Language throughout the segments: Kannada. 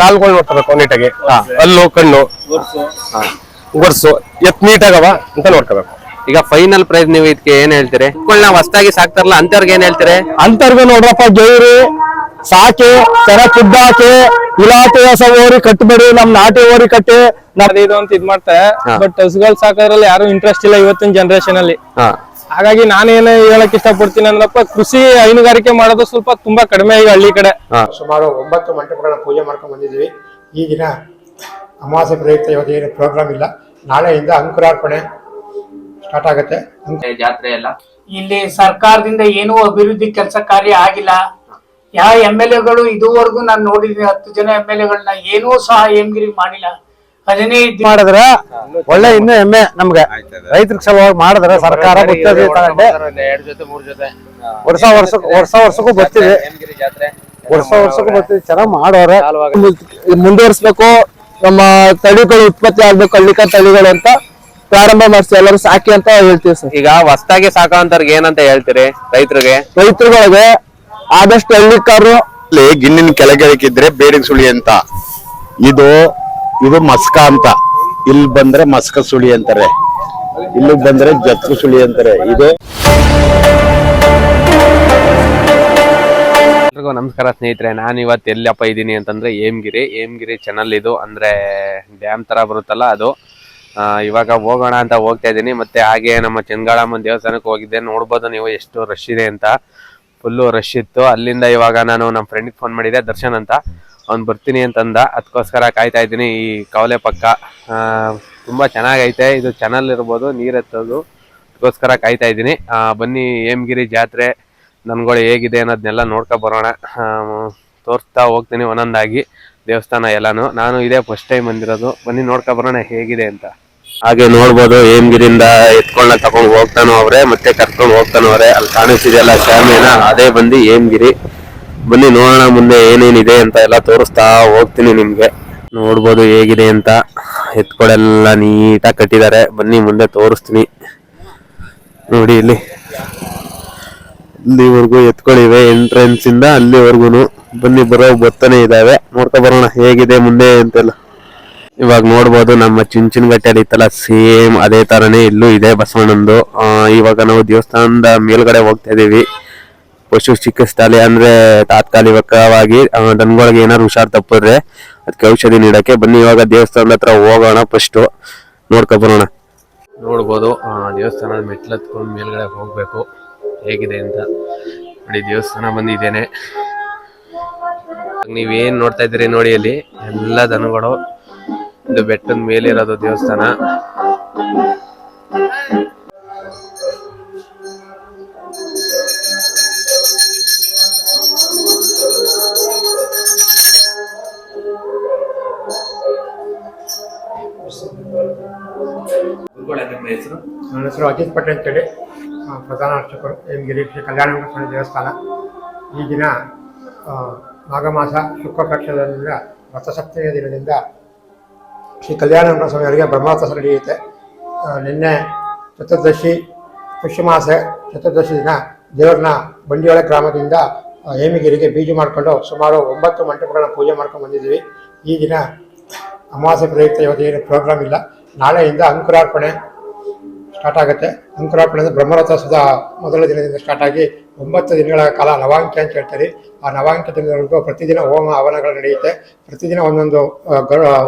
ಕಾಲ್ಗಳು ನೋಡ್ಕೋಬೇಕು ನೀಟಾಗಿ. ಹಲ್ಲು ಕಣ್ಣು. ಗೊರ್ಸು. ಎತ್ ನೀಟಾಗವ ಅಂತ ನೋಡ್ಕೋಬೇಕು. ಈಗ ಫೈನಲ್ ಪ್ರೈಸ್ ನೀವು ಇದಕ್ಕೆ ಏನ್ ಹೇಳ್ತೀರಿ? ನಾವ್ ಹೊಸದಾಗಿ ಸಾಕ್ತಾರಲ್ಲ ಅಂತವ್ರಿಗೆ ಏನ್ ಹೇಳ್ತೀರಿ? ಅಂತರ್ಗ ನೋಡ್ರಪ್ಪ ಜೈರಿ ಸಾಕಿ ತರ ಫುಡ್ ಹಾಕಿ ಹೊಸ ಓರಿ ಕಟ್ಟಬೇಡಿ ನಮ್ ನಾಟಿ ಓರಿ ಕಟ್ಟಿ. ಅದು ಇದು ಅಂತ ಇದ್ ಮಾಡ್ತಾರೆ. ಬಟ್ ಹಸುಗಳು ಸಾಕೋದ್ರಲ್ಲಿ ಯಾರು ಇಂಟ್ರೆಸ್ಟ್ ಇಲ್ಲ ಇವತ್ತಿನ ಜನರೇಷನ್ ಅಲ್ಲಿ. ಹಾ. ಹಾಗಾಗಿ ನಾನೇನು ಹೇಳಕ್ ಇಷ್ಟಪಡ್ತೀನಿ ಅಂದ್ರಪ್ಪ ಕೃಷಿ ಹೈನುಗಾರಿಕೆ ಮಾಡೋದು ಸ್ವಲ್ಪ ತುಂಬಾ ಕಡಿಮೆ ಈಗ ಹಳ್ಳಿ ಕಡೆ. ಸುಮಾರು ಒಂಬತ್ತು ಮಂಟಪಗಳನ್ನ ಪೂಜೆ ಮಾಡ್ಕೊಂಡು ಬಂದಿದ್ದೀವಿ. ಈ ದಿನ ಅಮಾವಾಸ್ಯೆ ಪ್ರಯುಕ್ತ ಇವತ್ತು ಏನು ಪ್ರೋಗ್ರಾಮ್ ಇಲ್ಲ. ನಾಳೆಯಿಂದ ಅಂಕುರಾರ್ಪಣೆ ಸ್ಟಾರ್ಟ್ ಆಗುತ್ತೆ. ಜಾತ್ರೆ ಎಲ್ಲ? ಇಲ್ಲಿ ಸರ್ಕಾರದಿಂದ ಏನೂ ಅಭಿವೃದ್ಧಿ ಕೆಲಸ ಕಾರ್ಯ ಆಗಿಲ್ಲ. ಯಾವ ಎಂ ಎಲ್ ಎಗಳು ಇದುವರೆಗೂ ನಾನು ನೋಡಿದ್ವಿ ಹತ್ತು ಜನ ಎಂ ಎಲ್ ಎಗಳನ್ನ ಏನೂ ಸಹ ಹೇಮಗಿರಿ ಮಾಡಿಲ್ಲ. ಮಾಡಿದ್ರೆ ಒಳ್ಳೆ ಇನ್ನು ಹೆಮ್ಮೆ ನಮ್ಗೆ. ರೈತರ ಸಲುವಾಗಿ ಮಾಡಿದ್ರೆ ಸರ್ಕಾರ ಗೊತ್ತಿದೆ ವರ್ಷ ಎರಡ್ ಜೊತೆ ಮೂರ್ ಜೊತೆ. ವರ್ಷ ವರ್ಷಕ್ಕೂ ವರ್ಷ ವರ್ಷಕ್ಕೂ ಬರ್ತೀವಿ. ಜಾತ್ರೆ. ವರ್ಷ ವರ್ಷಕ್ಕೂ ಬರ್ತೀವಿ. ಚೆನ್ನಾಗ್ ಮಾಡೋರ. ಮುಂದುವರಿಸ್ಬೇಕು. ನಮ್ಮ ತಳಿಗಳು ಉತ್ಪತ್ತಿ ಆಗ್ಬೇಕು ಅಲ್ಲಿಕ ತಳಿಗಳು ಅಂತ ಪ್ರಾರಂಭ ಮಾಡ್ತೀವಿ ಎಲ್ಲರೂ ಸಾಕಿ ಅಂತ ಹೇಳ್ತೀವಿ ಸರ್. ಈಗ ಹೊಸದಾಗಿ ಸಾಕೋಂತವ್ರಿಗೆ ಏನಂತ ಹೇಳ್ತೀರಿ ರೈತರಿಗೆ? ರೈತರುಗಳಿಗೆ ಆದಷ್ಟು ಹಳ್ಳಿಕಾರರು ಗಿನ್ನಿನ ಗಿಣ್ಣಿನ ಕೆಳಗಿಳಿಕಿದ್ರೆ ಬೇಡಿಗೆ ಸುಳಿ ಅಂತ. ಇದು ಇದು ಮಸ್ಕ ಅಂತ. ಇಲ್ಲಿ ಬಂದ್ರೆ ಮಸ್ಕ ಸುಳಿ ಅಂತಾರೆ. ಇಲ್ಲಿ ಬಂದ್ರೆ ಜತ್ಕು ಸುಳಿ ಅಂತಾರೆ. ಇದು ನಮಸ್ಕಾರ ಸ್ನೇಹಿತರೆ, ನಾನು ಇವತ್ತು ಎಲ್ಲಪ್ಪ ಇದ್ದೀನಿ ಅಂತಂದ್ರೆ ಏಮ್ಗಿರಿ. ಏಮ್ಗಿರಿ ಚಾನಲ್ ಇದು. ಅಂದ್ರೆ ಡ್ಯಾಮ್ ತರ ಬರುತ್ತಲ್ಲ ಅದು. ಇವಾಗ ಹೋಗೋಣ ಅಂತ ಹೋಗ್ತಾ ಇದ್ದೀನಿ. ಮತ್ತೆ ಹಾಗೆ ನಮ್ಮ ಚೆನ್ಗಾಳಮ್ಮನ ದೇವಸ್ಥಾನಕ್ಕೆ ಹೋಗಿದ್ದೆ. ನೋಡ್ಬೋದು ನೀವು ಎಷ್ಟು ರಶ್ ಇದೆ ಅಂತ. ಫುಲ್ಲು ರಶ್ ಇತ್ತು. ಅಲ್ಲಿಂದ ಇವಾಗ ನಾನು ನಮ್ಮ ಫ್ರೆಂಡಿಗೆ ಫೋನ್ ಮಾಡಿದೆ, ದರ್ಶನ್ ಅಂತ. ಅವ್ನು ಬರ್ತೀನಿ ಅಂತಂದ. ಅದಕ್ಕೋಸ್ಕರ ಕಾಯ್ತಾ ಇದ್ದೀನಿ. ಈ ಕವಲೆ ಪಕ್ಕ ತುಂಬ ಚೆನ್ನಾಗೈತೆ. ಇದು ಚಾನಲ್ ಇರ್ಬೋದು, ನೀರು ಎತ್ತೋದು. ಅದಕ್ಕೋಸ್ಕರ ಕಾಯ್ತಾ ಇದ್ದೀನಿ. ಬನ್ನಿ, ಹೇಮಗಿರಿ ಜಾತ್ರೆ ನನ್ಗಳು ಹೇಗಿದೆ ಅನ್ನೋದನ್ನೆಲ್ಲ ನೋಡ್ಕೊ ಬರೋಣ. ತೋರಿಸ್ತಾ ಹೋಗ್ತೀನಿ ಒಂದೊಂದಾಗಿ ದೇವಸ್ಥಾನ ಎಲ್ಲಾನು. ನಾನು ಇದೇ ಫಸ್ಟ್ ಟೈಮ್ ಬಂದಿರೋದು. ಬನ್ನಿ, ನೋಡ್ಕೊ ಬರೋಣ ಹೇಗಿದೆ ಅಂತ. ಹಾಗೆ ನೋಡ್ಬೋದು ಹೇಮಗಿರಿಂದ ಎತ್ಕೊಂಡ ತಗೊಂಡು ಹೋಗ್ತಾನೋ ಅವ್ರೆ, ಮತ್ತೆ ಕರ್ಕೊಂಡು ಹೋಗ್ತಾನೋ ಅವ್ರೆ. ಅಲ್ಲಿ ಕಾಣಿಸ್ತಿದೆಯಲ್ಲ ಶ್ಯಾಮಿನ. ಅದೇ ಬಂದು ಹೇಮಗಿರಿ. ಬನ್ನಿ ನೋಡೋಣ ಮುಂದೆ ಏನೇನಿದೆ ಅಂತ ಎಲ್ಲ ತೋರಿಸ್ತಾ ಹೋಗ್ತೀನಿ ನಿಮಗೆ. ನೋಡ್ಬೋದು ಹೇಗಿದೆ ಅಂತ. ಎತ್ಕೊಳೆಲ್ಲ ನೀಟಾಗಿ ಕಟ್ಟಿದ್ದಾರೆ. ಬನ್ನಿ ಮುಂದೆ ತೋರಿಸ್ತೀನಿ. ನೋಡಿ ಇಲ್ಲಿ. ಇಲ್ಲಿವರೆಗೂ ಎತ್ಕೊಳ್ಳಿವೆ ಎಂಟ್ರೆನ್ಸ್ ಇಂದ ಅಲ್ಲಿವರೆಗೂ ಬನ್ನಿ, ಬರೋ ಬರ್ತಾನೆ ಇದಾವೆ. ನೋಡ್ಕೊ ಬರೋಣ. ಹೇಗಿದೆ ಮುಂದೆ ಅಂತೆಲ್ಲ. ಇವಾಗ ನೋಡ್ಬೋದು ನಮ್ಮ ಚುಂಚನಗಟ್ಟೆಯಲ್ಲಿ ಇತ್ತಲ್ಲ ಸೇಮ್ ಅದೇ ತರನೇ ಇಲ್ಲೂ ಇದೆ ಬಸವಣ್ಣಂದು. ಇವಾಗ ನಾವು ದೇವಸ್ಥಾನದ ಮೇಲ್ಗಡೆ ಹೋಗ್ತಾ ಇದೀವಿ. ಪಶು ಚಿಕಿತ್ಸಾಲಯ ಅಂದ್ರೆ ತಾತ್ಕಾಲಿಕವಾಗಿ ದನಗಳಿಗೆ ಏನಾದ್ರು ಹುಷಾರ್ ತಪ್ಪಿದ್ರೆ ಅದಕ್ಕೆ ಔಷಧಿ ನೀಡಕ್ಕೆ ಬನ್ನಿ. ಇವಾಗ ದೇವಸ್ಥಾನದ ಹತ್ರ ಹೋಗೋಣ ಫಸ್ಟ್ ನೋಡ್ಕೊ ಬರೋಣ. ನೋಡ್ಬೋದು. ದೇವಸ್ಥಾನದ ಮೆಟ್ಲು ಹತ್ಕೊಂಡು ಮೇಲ್ಗಡೆ ಹೋಗ್ಬೇಕು. ಹೇಗಿದೆ ಅಂತ ನೋಡಿ, ದೇವಸ್ಥಾನ ಬಂದಿದ್ದೇನೆ. ನೀವೇನ್ ನೋಡ್ತಾ ಇದ್ದೀರಿ ನೋಡಿ ಅಲ್ಲಿ. ಎಲ್ಲ ದನಗಳು ಬೆಟ್ಟದ ಮೇಲೆ ಇರೋದು ದೇವಸ್ಥಾನ. ಹೆಸರು ಅಜಿತ್ ಪಟೇಲ್ ಅಂತೇಳಿ ಪ್ರಧಾನ ಅರ್ಚಕರು ಹೇಮಗಿರಿ ಶ್ರೀ ಕಲ್ಯಾಣ ಸ್ವಾಮಿ ದೇವಸ್ಥಾನ. ಈ ದಿನ ಮಾಘಮಾಸ ಮಾಘ ಮಾಸ ಶುಕ್ಲ ಪಕ್ಷದಿಂದ ರಥಸಪ್ತಮಿಯ ದಿನದಿಂದ ಶ್ರೀ ಕಲ್ಯಾಣ ಸ್ವಾಮಿಯವರಿಗೆ ಬ್ರಹ್ಮಾಸ್ತ್ರ ನಡೆಯುತ್ತೆ. ನಿನ್ನೆ ಚತುರ್ದಶಿ, ಪುಷ್ಯಮಾಸ ಚತುರ್ದಶಿ ದಿನ ದೇವರನ್ನ ಬಂಡಿಯೊಳ ಗ್ರಾಮದಿಂದ ಹೇಮಗಿರಿಗೆ ಬೀಜ ಮಾಡಿಕೊಂಡು ಸುಮಾರು ಒಂಬತ್ತು ಮಂಟಪಗಳನ್ನ ಪೂಜೆ ಮಾಡ್ಕೊಂಡು ಬಂದಿದ್ದೀವಿ. ಈ ದಿನ ಅಮಾವಾಸ್ಯೆ ಪ್ರಯುಕ್ತ ಇವತ್ತು ಏನು ಪ್ರೋಗ್ರಾಮ್ ಇಲ್ಲ. ನಾಳೆಯಿಂದ ಅಂಕುರಾರ್ಪಣೆ ಸ್ಟಾರ್ಟ್ ಆಗುತ್ತೆ. ಅಂಕುರಾರ್ಪಣೆ ಅಂದರೆ ಬ್ರಹ್ಮರಥೋತ್ಸವದ ಮೊದಲ ದಿನದಿಂದ ಸ್ಟಾರ್ಟ್ ಆಗಿ ಒಂಬತ್ತು ದಿನಗಳ ಕಾಲ ನವಾಂಕ ಅಂತ ಹೇಳ್ತಾರೆ. ಆ ನವಾಂಕ್ಯ ದಿನದವರೆಗೂ ಪ್ರತಿದಿನ ಹೋಮ ಹವನಗಳು ನಡೆಯುತ್ತೆ. ಪ್ರತಿದಿನ ಒಂದೊಂದು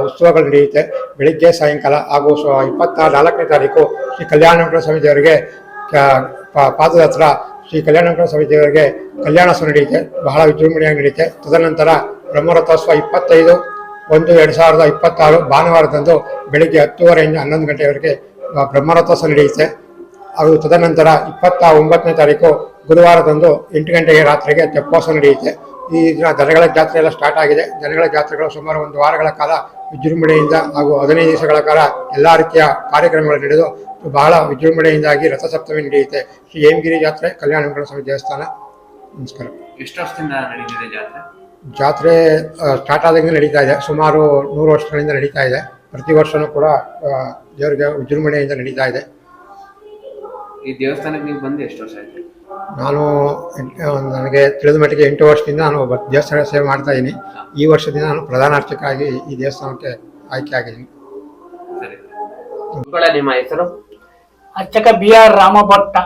ಉತ್ಸವಗಳು ನಡೆಯುತ್ತೆ. ಬೆಳಿಗ್ಗೆ ಸಾಯಂಕಾಲ ಹಾಗೂ ಸೊ ಇಪ್ಪತ್ತ ನಾಲ್ಕನೇ ತಾರೀಕು ಶ್ರೀ ಕಲ್ಯಾಣ ವೆಂಕಟ ಸ್ವಾಮಿ ದೇವರಿಗೆ ಪಾದದ ಹತ್ರ ಶ್ರೀ ಕಲ್ಯಾಣ ವೆಂಕಟ ಸ್ವಾಮಿ ದೇವರಿಗೆ ಕಲ್ಯಾಣೋತ್ಸವ ನಡೆಯುತ್ತೆ. ಬಹಳ ವಿಜೃಂಭಣೆಯಾಗಿ ನಡೆಯುತ್ತೆ. ತದನಂತರ ಬ್ರಹ್ಮರಥೋತ್ಸವ ಇಪ್ಪತ್ತೈದು ಒಂದು ಎರಡು ಸಾವಿರದ ಇಪ್ಪತ್ತಾರು ಭಾನುವಾರದಂದು ಬೆಳಿಗ್ಗೆ ಹತ್ತುವರೆಯಿಂದ ಹನ್ನೊಂದು ಗಂಟೆಯವರೆಗೆ ಆ, ಬ್ರಹ್ಮರಥೋತ್ಸವ ನಡೆಯುತ್ತೆ. ಹಾಗೂ ತದನಂತರ ಇಪ್ಪತ್ತ ಒಂಬತ್ತನೇ ತಾರೀಕು ಗುರುವಾರದಂದು ಎಂಟು ಗಂಟೆಗೆ ರಾತ್ರಿಗೆ ತೆಪ್ಪೋತ್ಸವ ನಡೆಯುತ್ತೆ. ಈ ದಿನ ದನಗಳ ಜಾತ್ರೆ ಎಲ್ಲ ಸ್ಟಾರ್ಟ್ ಆಗಿದೆ. ದನಗಳ ಜಾತ್ರೆಗಳು ಸುಮಾರು ಒಂದು ವಾರಗಳ ಕಾಲ ವಿಜೃಂಭಣೆಯಿಂದ ಹಾಗೂ ಹದಿನೈದು ದಿವಸಗಳ ಕಾಲ ಎಲ್ಲ ರೀತಿಯ ಕಾರ್ಯಕ್ರಮಗಳು ನಡೆದು ಬಹಳ ವಿಜೃಂಭಣೆಯಿಂದಾಗಿ ರಥಸಪ್ತಮಿ ನಡೆಯುತ್ತೆ. ಶ್ರೀ ಹೇಮಗಿರಿ ಜಾತ್ರೆ ಕಲ್ಯಾಣ ಸ್ವಾಮಿ ದೇವಸ್ಥಾನ. ನಮಸ್ಕಾರ. ಎಷ್ಟು ವರ್ಷದಿಂದ ನಡೀತಿದೆ ಜಾತ್ರೆ? ಜಾತ್ರೆ ಸ್ಟಾರ್ಟ್ ಆದಾಗಿಂದ ನಡೀತಾ ಇದೆ. ಸುಮಾರು ನೂರು ವರ್ಷಗಳಿಂದ ನಡೀತಾ ಇದೆ. ಪ್ರತಿ ವರ್ಷನೂ ಕೂಡ ದೇವರಿಗೆ ವಿಜೃಂಭಣೆಯಿಂದ ನಡೀತಾ ಇದೆ. ಈ ದೇವಸ್ಥಾನಕ್ಕೆ ನೀವು ಬಂದು ಎಷ್ಟು ವರ್ಷ ಆಯಿತು? ನಾನು ಎಂಟ್- ನನಗೆ ತಿಳಿದ ಮಟ್ಟಿಗೆ ಎಂಟು ವರ್ಷದಿಂದ ನಾನು ಒಬ್ಬ ದೇವಸ್ಥಾನ ಸೇವೆ ಮಾಡ್ತಾ ಇದ್ದೀನಿ. ಈ ವರ್ಷದಿಂದ ನಾನು ಪ್ರಧಾನ ಅರ್ಚಕಾಗಿ ಈ ದೇವಸ್ಥಾನಕ್ಕೆ ಆಯ್ಕೆ ಆಗಿದ್ದೀನಿ. ನಿಮ್ಮ ಹೆಸರು? ಅರ್ಚಕ ಬಿ ಆರ್ ರಾಮಭಟ್ಟ.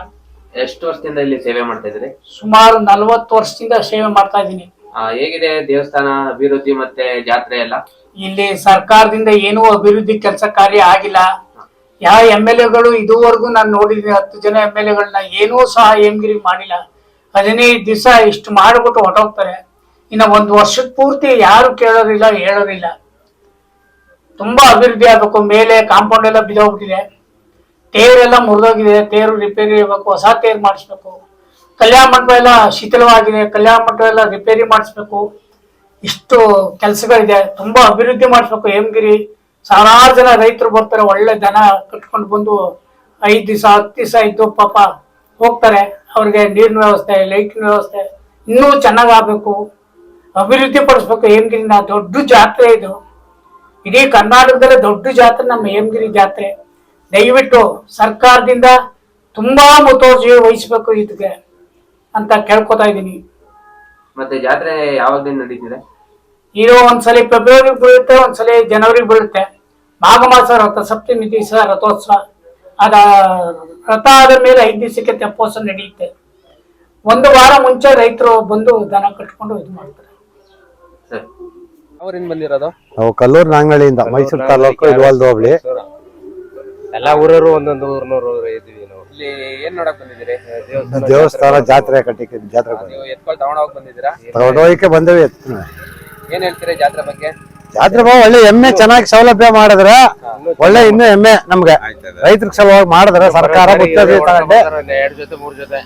ಎಷ್ಟು ವರ್ಷದಿಂದ ಇಲ್ಲಿ ಸೇವೆ ಮಾಡ್ತಾ ಇದ್ರಿ ಸುಮಾರು ನಲವತ್ತು ವರ್ಷದಿಂದ ಸೇವೆ ಮಾಡ್ತಾ ಇದ್ದೀನಿ. ಹೇಗಿದೆ ದೇವಸ್ಥಾನ ಅಭಿವೃದ್ಧಿ ಮತ್ತೆ ಜಾತ್ರೆ ಎಲ್ಲ? ಇಲ್ಲಿ ಸರ್ಕಾರದಿಂದ ಏನೂ ಅಭಿವೃದ್ಧಿ ಕೆಲಸ ಕಾರ್ಯ ಆಗಿಲ್ಲ. ಯಾವ ಎಂ ಎಲ್ ಎಗಳು ಇದುವರೆಗೂ ನಾನು ನೋಡಿದ್ದೀನಿ ಹತ್ತು ಜನ ಎಂ ಎಲ್ ಎಗಳನ್ನ ಏನೂ ಸಹ ಹೇಮಗಿರಿ ಮಾಡಿಲ್ಲ. ಹದಿನೈದು ದಿವಸ ಇಷ್ಟು ಮಾಡಿಬಿಟ್ಟು ಹೊರಟೋಗ್ತಾರೆ. ಇನ್ನು ಒಂದು ವರ್ಷದ ಪೂರ್ತಿ ಯಾರು ಕೇಳೋದಿಲ್ಲ ಹೇಳೋದಿಲ್ಲ ತುಂಬಾ ಅಭಿವೃದ್ಧಿ ಆಗಬೇಕು, ಮೇಲೆ ಕಾಂಪೌಂಡ್ ಎಲ್ಲ ಬಿದ್ದೋಗ್ಬಿಟ್ಟಿದೆ. ತೇರೆಲ್ಲ ಮುರಿದೋಗಿದೆ, ತೇರು ರಿಪೇರಿ ಇರಬೇಕು, ಹೊಸ ತೇರು ಮಾಡಿಸ್ಬೇಕು. ಕಲ್ಯಾಣ ಮಂಟಪ ಎಲ್ಲ ಶಿಥಿಲವಾಗಿದೆ ಕಲ್ಯಾಣ ಮಂಟಪ ಎಲ್ಲ ರಿಪೇರಿ ಮಾಡಿಸ್ಬೇಕು. ಇಷ್ಟು ಕೆಲಸಗಳಿದೆ, ತುಂಬಾ ಅಭಿವೃದ್ಧಿ ಮಾಡಿಸ್ಬೇಕು ಹೇಮಗಿರಿ. ಸಾವಿರಾರು ಜನ ರೈತರು ಬರ್ತಾರೆ, ಒಳ್ಳೆ ದನ ಕಟ್ಕೊಂಡು ಬಂದು ಐದು ದಿವಸ, ಹತ್ತು ದಿವಸ ಇದ್ದು ಪಾಪ ಹೋಗ್ತಾರೆ. ಅವ್ರಿಗೆ ನೀರಿನ ವ್ಯವಸ್ಥೆ ಲೈಟಿನ ವ್ಯವಸ್ಥೆ ಇನ್ನೂ ಚೆನ್ನಾಗ್ ಆಗ್ಬೇಕು ಅಭಿವೃದ್ಧಿ ಪಡಿಸ್ಬೇಕು ಹೇಮಗಿರಿನ, ದೊಡ್ಡ ಜಾತ್ರೆ ಇದು. ಇಡೀ ಕರ್ನಾಟಕದಲ್ಲೇ ದೊಡ್ಡ ಜಾತ್ರೆ ನಮ್ಮ ಹೇಮಗಿರಿ ಜಾತ್ರೆ. ದಯವಿಟ್ಟು ಸರ್ಕಾರದಿಂದ ತುಂಬಾ ಮುತುವರ್ಜಿ ವಹಿಸ್ಬೇಕು ಇದಕ್ಕೆ ಅಂತ ಕೇಳ್ಕೊತಾ ಇದ್ದೀನಿ. ಮತ್ತೆ ಜಾತ್ರೆ ಯಾವಾಗ ನಡೀತಿದೆ? ಇದು ಒಂದ್ಸಲಿ ಫೆಬ್ರವರಿ ಬೀಳುತ್ತೆ ಒಂದ್ಸಲಿ ಜನವರಿ ಬೀಳುತ್ತೆ. ಮಾಘ ಮಾಸ ರಥ ಸಪ್ತಮಿ ದಿವಸ ರಥೋತ್ಸವ. ಅದ ರಥ ಆದ ಮೇಲೆ ಐದು ದಿವಸಕ್ಕೆ ತೆಪ್ಪೋತ್ಸವ ನಡೆಯುತ್ತೆ. ಒಂದು ವಾರ ಮುಂಚೆ ರೈತರು ಬಂದು ದನ ಕಟ್ಕೊಂಡು ಇದು ಮಾಡ್ತಾರೆ. ಸರಿ. ಅವರಿಂದ ಬಂದಿರೋದು? ನಾವು ಕಲ್ಲೂರು ನಾಂಗಳಿಯಿಂದ ಮೈಸೂರು ತಾಲೂಕು ಇಲ್ವಾಲ್ದು ಹೋಬಳಿ ಎಲ್ಲಾ ಊರವರು ಒಂದೊಂದು ಊರ್ನೂರು ಇದ್ವಿ ನಾವು. ಇಲ್ಲಿ ಏನ್ ನೋಡಕ್ ಬಂದಿದ್ದೀರಿ? ದೇವಸ್ಥಾನ ಜಾತ್ರೆ ಕಟ್ಟಿ ಜಾತ್ರೆ ನೀವು ಎತ್ಕೊಳ್ ಬಂದಿದ್ದೀರಾ? ತಗೊಂಡೋಗಕ್ಕೆ ಬಂದೇವಿ ಏನ್ ಹೇಳ್ತೀರಾ ಜಾತ್ರೆ ಬಗ್ಗೆ? ಜಾತ್ರೆ ಬಾ ಒಳ್ಳೆ ಎಮ್ಮೆ ಚೆನ್ನಾಗಿ ಸೌಲಭ್ಯ ಮಾಡಿದ್ರ ಒಳ್ಳೆ ಇನ್ನೂ ಎಮ್ಮೆ ನಮ್ಗೆ. ರೈತರಿಗೆ ಸಲುವಾಗಿ ಮಾಡಿದ್ರೆ ಸರ್ಕಾರ ಮುತ್ತೈದೆ ತಗೊಂಡೆ. ಎರಡ್ ಜೊತೆ ಮೂರ್ ಜೊತೆ.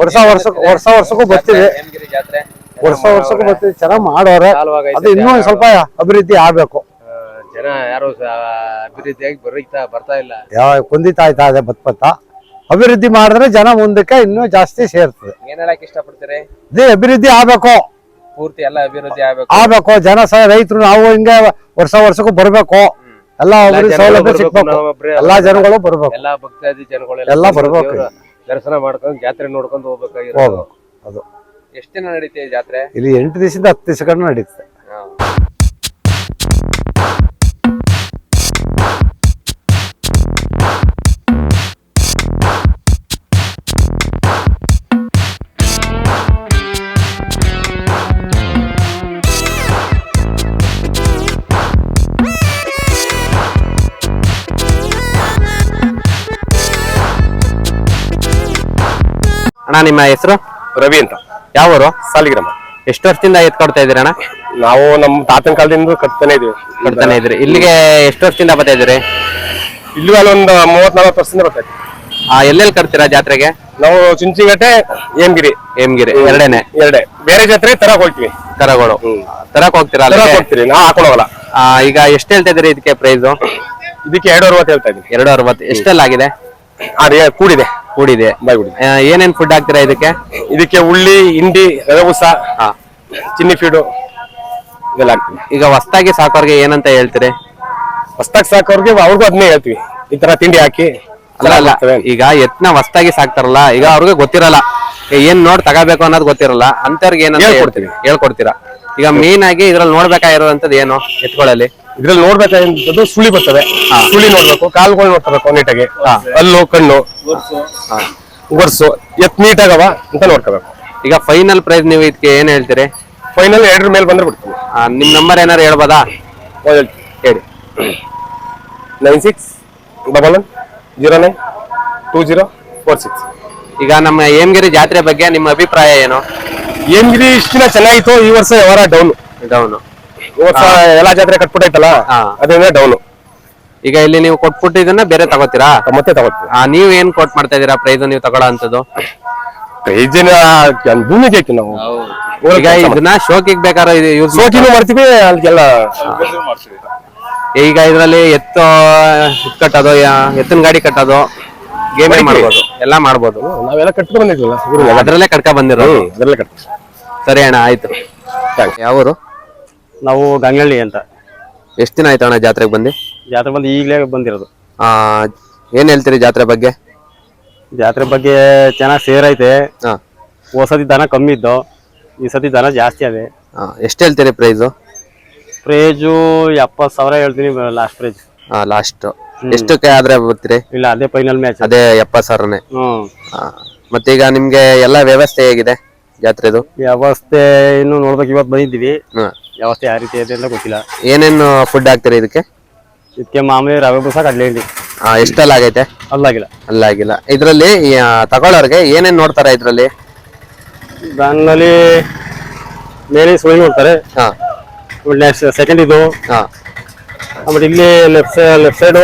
ವರ್ಷ ವರ್ಷಕ್ಕೂ ವರ್ಷ ವರ್ಷಕ್ಕೂ ಬರ್ತೀವಿ. ಹೇಮಗಿರಿ ಜಾತ್ರೆ. ವರ್ಷ ವರ್ಷಕ್ಕೂ ಬರ್ತೀವಿ. ಚೆನ್ನಾಗಿ ಮಾಡೋರೆ. ಅದು ಇನ್ನೂ ಒಂದ್ ಸ್ವಲ್ಪ ಅಭಿವೃದ್ಧಿ ಆಗ್ಬೇಕು. ಜನ ಯಾರು ಅಭಿವೃದ್ಧಿಯಾಗಿ ಬರೀತಾ ಬರ್ತಾ ಇಲ್ಲ? ಯಾವ ಕುಂದಿತ ಆಯ್ತಾ ಇದೆ ಬತ್ ಬತ್ತ. ಅಭಿವೃದ್ಧಿ ಮಾಡಿದ್ರೆ ಜನ ಮುಂದಕ್ಕೆ ಇನ್ನೂ ಜಾಸ್ತಿ ಸೇರ್ತದೆ. ಏನ್ ಹೇಳಕ್ ಇಷ್ಟಪಡ್ತೀರಿ? ಇದೇ ಅಭಿವೃದ್ಧಿ ಆಗ್ಬೇಕು. ಪೂರ್ತಿ ಎಲ್ಲ ಅಭಿವೃದ್ಧಿ ಆಗ್ಬೇಕು. ಆಗ್ಬೇಕು. ಜನ ಸಹ ರೈತರು ನಾವು ಹಿಂಗೆ ವರ್ಷ ವರ್ಷಕ್ಕೂ ಬರ್ಬೇಕು. ಎಲ್ಲ ಅವ್ರಿಗೆ ಸೌಲಭ್ಯ ಸಿಗ್ಬೇಕು. ಎಲ್ಲಾ ಜನಗಳು ಬರ್ಬೇಕು. ಎಲ್ಲಾ ಭಕ್ತಾದಿ ಜನಗಳು ಎಲ್ಲ ಬರ್ಬೇಕು. ದರ್ಶನ ಮಾಡ್ಕೊಂಡು ಜಾತ್ರೆ ನೋಡ್ಕೊಂಡು ಹೋಗ್ಬೇಕಾಗಿರೋದು. ಹೋಗ್ಬೇಕು. ಅದು. ಎಷ್ಟು ದಿನ ನಡೀತಿದೆ ಜಾತ್ರೆ? ಇಲ್ಲಿ ಎಂಟು ದಿವಸದಿಂದ ಹತ್ತು ದಿವಸಗಳನ್ನ ನಡೀತದೆ. ಅಣ್ಣ ನಿಮ್ಮ ಹೆಸರು? ರವಿ ಅಂತ. ಯಾವರು? ಸಾಲಿಗ್ರಾಮ. ಎಷ್ಟು ವರ್ಷದಿಂದ ಎತ್ಕೊಡ್ತಾ ಅಣ್ಣ? ನಾವು ನಮ್ಮ ತಾತನ ಕಾಲದಿಂದ ಕಟ್ತಾನೆ ಇದೀವಿ ಕೊಡ್ತಾನೆ ಇದ್ರಿ ಇಲ್ಲಿಗೆ ಎಷ್ಟು ವರ್ಷದಿಂದ ಬರ್ತಾ ಇದ್ರಿ ಇಲ್ಲಿ ಅಲ್ಲೊಂದು ಒಂದು ಮೂವತ್ ನಲ್ವತ್ತು ವರ್ಷದಿಂದ ಬರ್ತಾ ಇದ್ವಿ ಆ ಎಲ್ಲೆಲ್ಲಿ ಕಟ್ತೀರಾ ಜಾತ್ರೆಗೆ? ನಾವು ಚುಂಚಿಗಟ್ಟೆ ಏಮ್ಗಿರಿ ಏಮ್ಗಿರಿ ಎರಡೇನೆ. ಎರಡೇ. ಬೇರೆ ಜಾತ್ರೆ ತರಕ್ ಹೋಗ್ತೀವಿ. ಕರಗಳು ತರಕ್ ಹೋಗ್ತೀರಾ ತರಕ್ ಅಲ್ಲಿಗೆ? ಹೋಗ್ತೀವಿ ನಾವು ಹಾಕೊಂಡು ಹೋಗಲ್ಲ. ಆ, ಈಗ ಎಷ್ಟು ಹೇಳ್ತಾ ಇದ್ರಿ ಇದಕ್ಕೆ ಪ್ರೈಸ್ ಇದಕ್ಕೆ ಎರಡು ಅರವತ್ತು ಹೇಳ್ತಾ ಇದೀನಿ ಎರಡು ಅರವತ್ತು. ಎಷ್ಟೆಲ್ಲ ಆಗಿದೆ? ಅದೇ ಕೂಡಿದೆ. ಕೂಡಿದೆ. ಬಾಯ್ ಕೂಡಿದೆ ಆ, ಏನೇನ್ ಫುಡ್ ಹಾಕ್ತೀರಾ ಇದಕ್ಕೆ? ಇದಕ್ಕೆ ಉಳ್ಳಿ ಹಿಂಡಿ ರವಸ ಚಿನ್ನಿ ಫೀಡು ಇದೆಲ್ಲ ಹಾಕ್ತೀವಿ. ಈಗ ಹೊಸ್ತಾಗಿ ಸಾಕೋರ್ಗೆ ಏನಂತ ಹೇಳ್ತೀರಿ? ಹೊಸ್ತಾಗಿ ಸಾಕೋರ್ಗೆ ಅವ್ರಿಗೂ ಅದನ್ನೇ ಹೇಳ್ತೀವಿ. ಈ ತರ ತಿಂಡಿ ಹಾಕಿ ಅಲ್ಲ ಅಲ್ಲ. ಈಗ ಎತ್ನ ಹೊಸ್ತಾಗಿ ಸಾಕ್ತಾರಲ್ಲ ಈಗ ಅವ್ರಿಗೆ ಗೊತ್ತಿರಲ್ಲ. ಏ, ಏನ್ ನೋಡ್ ತಗೋಬೇಕು ಅನ್ನೋದು ಗೊತ್ತಿರಲ್ಲ. ಅಂತವ್ರಿಗೆ ಏನಂತ ಹೇಳ್ಕೊಡ್ತೀವಿ. ಹೇಳ್ಕೊಡ್ತೀರಾ? ಈಗ ಮೇನ್ ಆಗಿ ಇದ್ರಲ್ಲಿ ನೋಡ್ಬೇಕಾಗಿರೋದಂತದ್ದು ಏನು ಎತ್ಕೊಳ್ಳಲ್ಲಿ? ಇದ್ರಲ್ಲಿ ನೋಡ್ಬೇಕಾದಂತದ್ದು ಸುಳಿ ಬರ್ತದೆ. ಸುಳಿ ನೋಡ್ಬೇಕು ಕಾಲ್ಗಳು ನೋಡ್ಕೋಬೇಕು ನೀಟಾಗಿ. ಕಲ್ಲು ಕಣ್ಣು. ಗೊರ್ಸು ಎತ್ ನೀಟಾಗವ ಅಂತ ನೋಡ್ಕೋಬೇಕು. ಈಗ ಫೈನಲ್ ಪ್ರೈಸ್ ನೀವು ಇದಕ್ಕೆ ಏನ್ ಹೇಳ್ತೀರಿ? ಫೈನಲ್ ಎರಡರ ಮೇಲೆ ಬಂದ್ರೆ ಬಿಡ್ತೀವಿ ಆ, ನಿಮ್ ನಂಬರ್ ಏನಾರು ಹೇಳ್ಬೋದಾ? ಹೇಳಿ. Nine six double one zero nine two zero four six. ಈಗ ನಮ್ಮ ಹೇಮಗಿರಿ ಜಾತ್ರೆ ಬಗ್ಗೆ ನಿಮ್ಮ ಅಭಿಪ್ರಾಯ ಏನು? ಏನ್ಗಿರಿ ಇಷ್ಟು ದಿನ ಚೆನ್ನಾಗಿತ್ತು ಈ ವರ್ಷ ವ್ಯವಹಾರ ಡೌನ್. ಡೌನು. ಈ ಎಲ್ಲ ಎಲ್ಲಾ ಜಾತ್ರೆ ಕಟ್ಬಿಟ್ಟೈತಲ್ಲ ಅದೇ ಡೌನ್ ಈಗ ಇಲ್ಲಿ ನೀವು ಕೊಟ್ಬಿಟ್ಟು ಇದನ್ನ ಬೇರೆ ತಗೋತೀರಾ? ಮತ್ತೆ ತಗೋತೀವಿ. ಆ, ನೀವ್ ಏನ್ ಕೊಟ್ ಮಾಡ್ತಾ ಇದೀರಾ? ಪ್ರೈಸ್ ನೀವು ತಗೊಳ್ಳೋ ಅಂತದ್ದು ಪ್ರೈಜಿನ ಭೂಮಿಗೆ ಐತಿ ನಾವು. ಈಗ ಇದನ್ನ ಶೋಕಿಗೆ ಬೇಕಾದ್ರೆ ಯೂಸ್ ಸೋಕಿನೂ ಮಾಡ್ತೀವಿ ಅಲ್ಲಿಗೆಲ್ಲ ಈಗ ಇದ್ರಲ್ಲಿ ಎತ್ತು ಇದ್ ಕಟ್ಟೋದು ಯಾ- ಎತ್ತಿನ ಗಾಡಿ ಕಟ್ಟೋದು ಗೇಮ್ ಮಾಡ್ಬೋದು ಎಲ್ಲ ಮಾಡ್ಬೋದು. ನಾವೆಲ್ಲ ಕಟ್ಕೊಂಡ್ ಬಂದಿದ್ವಲ್ಲ ಊರಿಗೆ ಅದ್ರಲ್ಲೇ ಕಟ್ಕೊಂಡ್ ಬಂದಿರೋ ಅದರಲ್ಲೇ ಕಟ್ತೀವಿ ಸರಿ ಅಣ್ಣ ಆಯ್ತು. ಯಾವೂರು? ನಾವು ಗಂಗಳ್ಳಿ ಅಂತ. ಎಷ್ಟು ದಿನ ಆಯ್ತು ಅಣ್ಣ ಜಾತ್ರೆಗೆ ಬಂದು? ಜಾತ್ರೆ ಬಂದು ಈಗಲೇ ಬಂದಿರೋದು. ಏನ್ ಹೇಳ್ತೀರಿ ಜಾತ್ರೆ ಬಗ್ಗೆ? ಜಾತ್ರೆ ಬಗ್ಗೆ ಚೆನ್ನಾಗಿ ಸೇರೈತೆ. ಹಾ. ಹೋಸತಿ ದನ ಕಮ್ಮಿ ಇದ್ದು ಈ ಸತಿ ದನ ಜಾಸ್ತಿ ಅದೆ ಎಷ್ಟು ಹೇಳ್ತೀರಿ ಪ್ರೈಸು? ಪ್ರೈಜು ಎಪ್ಪತ್ತು ಸಾವಿರ ಹೇಳ್ತೀನಿ ಲಾಸ್ಟ್ ಪ್ರೈಜ್ ಲಾಸ್ಟ್ ಎಷ್ಟಕ್ಕೆ ಆದರೆ ಬರ್ತೀರಿ? ಇಲ್ಲ ಅದೇ ಫೈನಲ್ ಮ್ಯಾಚ್ ಅದೇ ಎಪ್ಪತ್ತು ಸಾವಿರನೇ. ಹ್ಮ್. ಆ, ಮತ್ತೀಗ ನಿಮ್ಗೆ ಎಲ್ಲ ವ್ಯವಸ್ಥೆ ಹೇಗಿದೆ ಜಾತ್ರೆದು? ವ್ಯವಸ್ಥೆ ಇನ್ನು ನೋಡ್ಬೇಕು ಇವತ್ತು ಬಂದಿದ್ದೀವಿ. ಹ್ಮ್. ವ್ಯವಸ್ಥೆ ಯಾವ ರೀತಿ ಇದೆ ಅಂತ ಗೊತ್ತಿಲ್ಲ. ಏನೇನು ಫುಡ್ ಹಾಕ್ತಾರೆ ಇದಕ್ಕೆ? ಇದಕ್ಕೆ ಮಾಮೂಲಿ ರವೆ ಬೂಸ ಕಡಲೆ ಹಿಂಡಿ. ಆ, ಎಷ್ಟೆಲ್ಲ ಆಗೈತೆ? ಅಲ್ಲಾಗಿಲ್ಲ. ಅಲ್ಲಾಗಿಲ್ಲ. ಇದರಲ್ಲಿ ತಗೊಳ್ಳೋರಿಗೆ ಏನೇನ್ ನೋಡ್ತಾರೆ ಇದರಲ್ಲಿ? ಬ್ಯಾನ್ನಲ್ಲಿ ಮೇಲೆ ಸುಳಿ ನೋಡ್ತಾರೆ. ಹಾ. ನೆಕ್ಸ್ಟ್ ಸೆಕೆಂಡ್ ಇದು. ಹಾ. ಆಮೇಲೆ ಇಲ್ಲಿ ಲೆಫ್ಟ್ ಲೆಫ್ಟ್ ಸೈಡು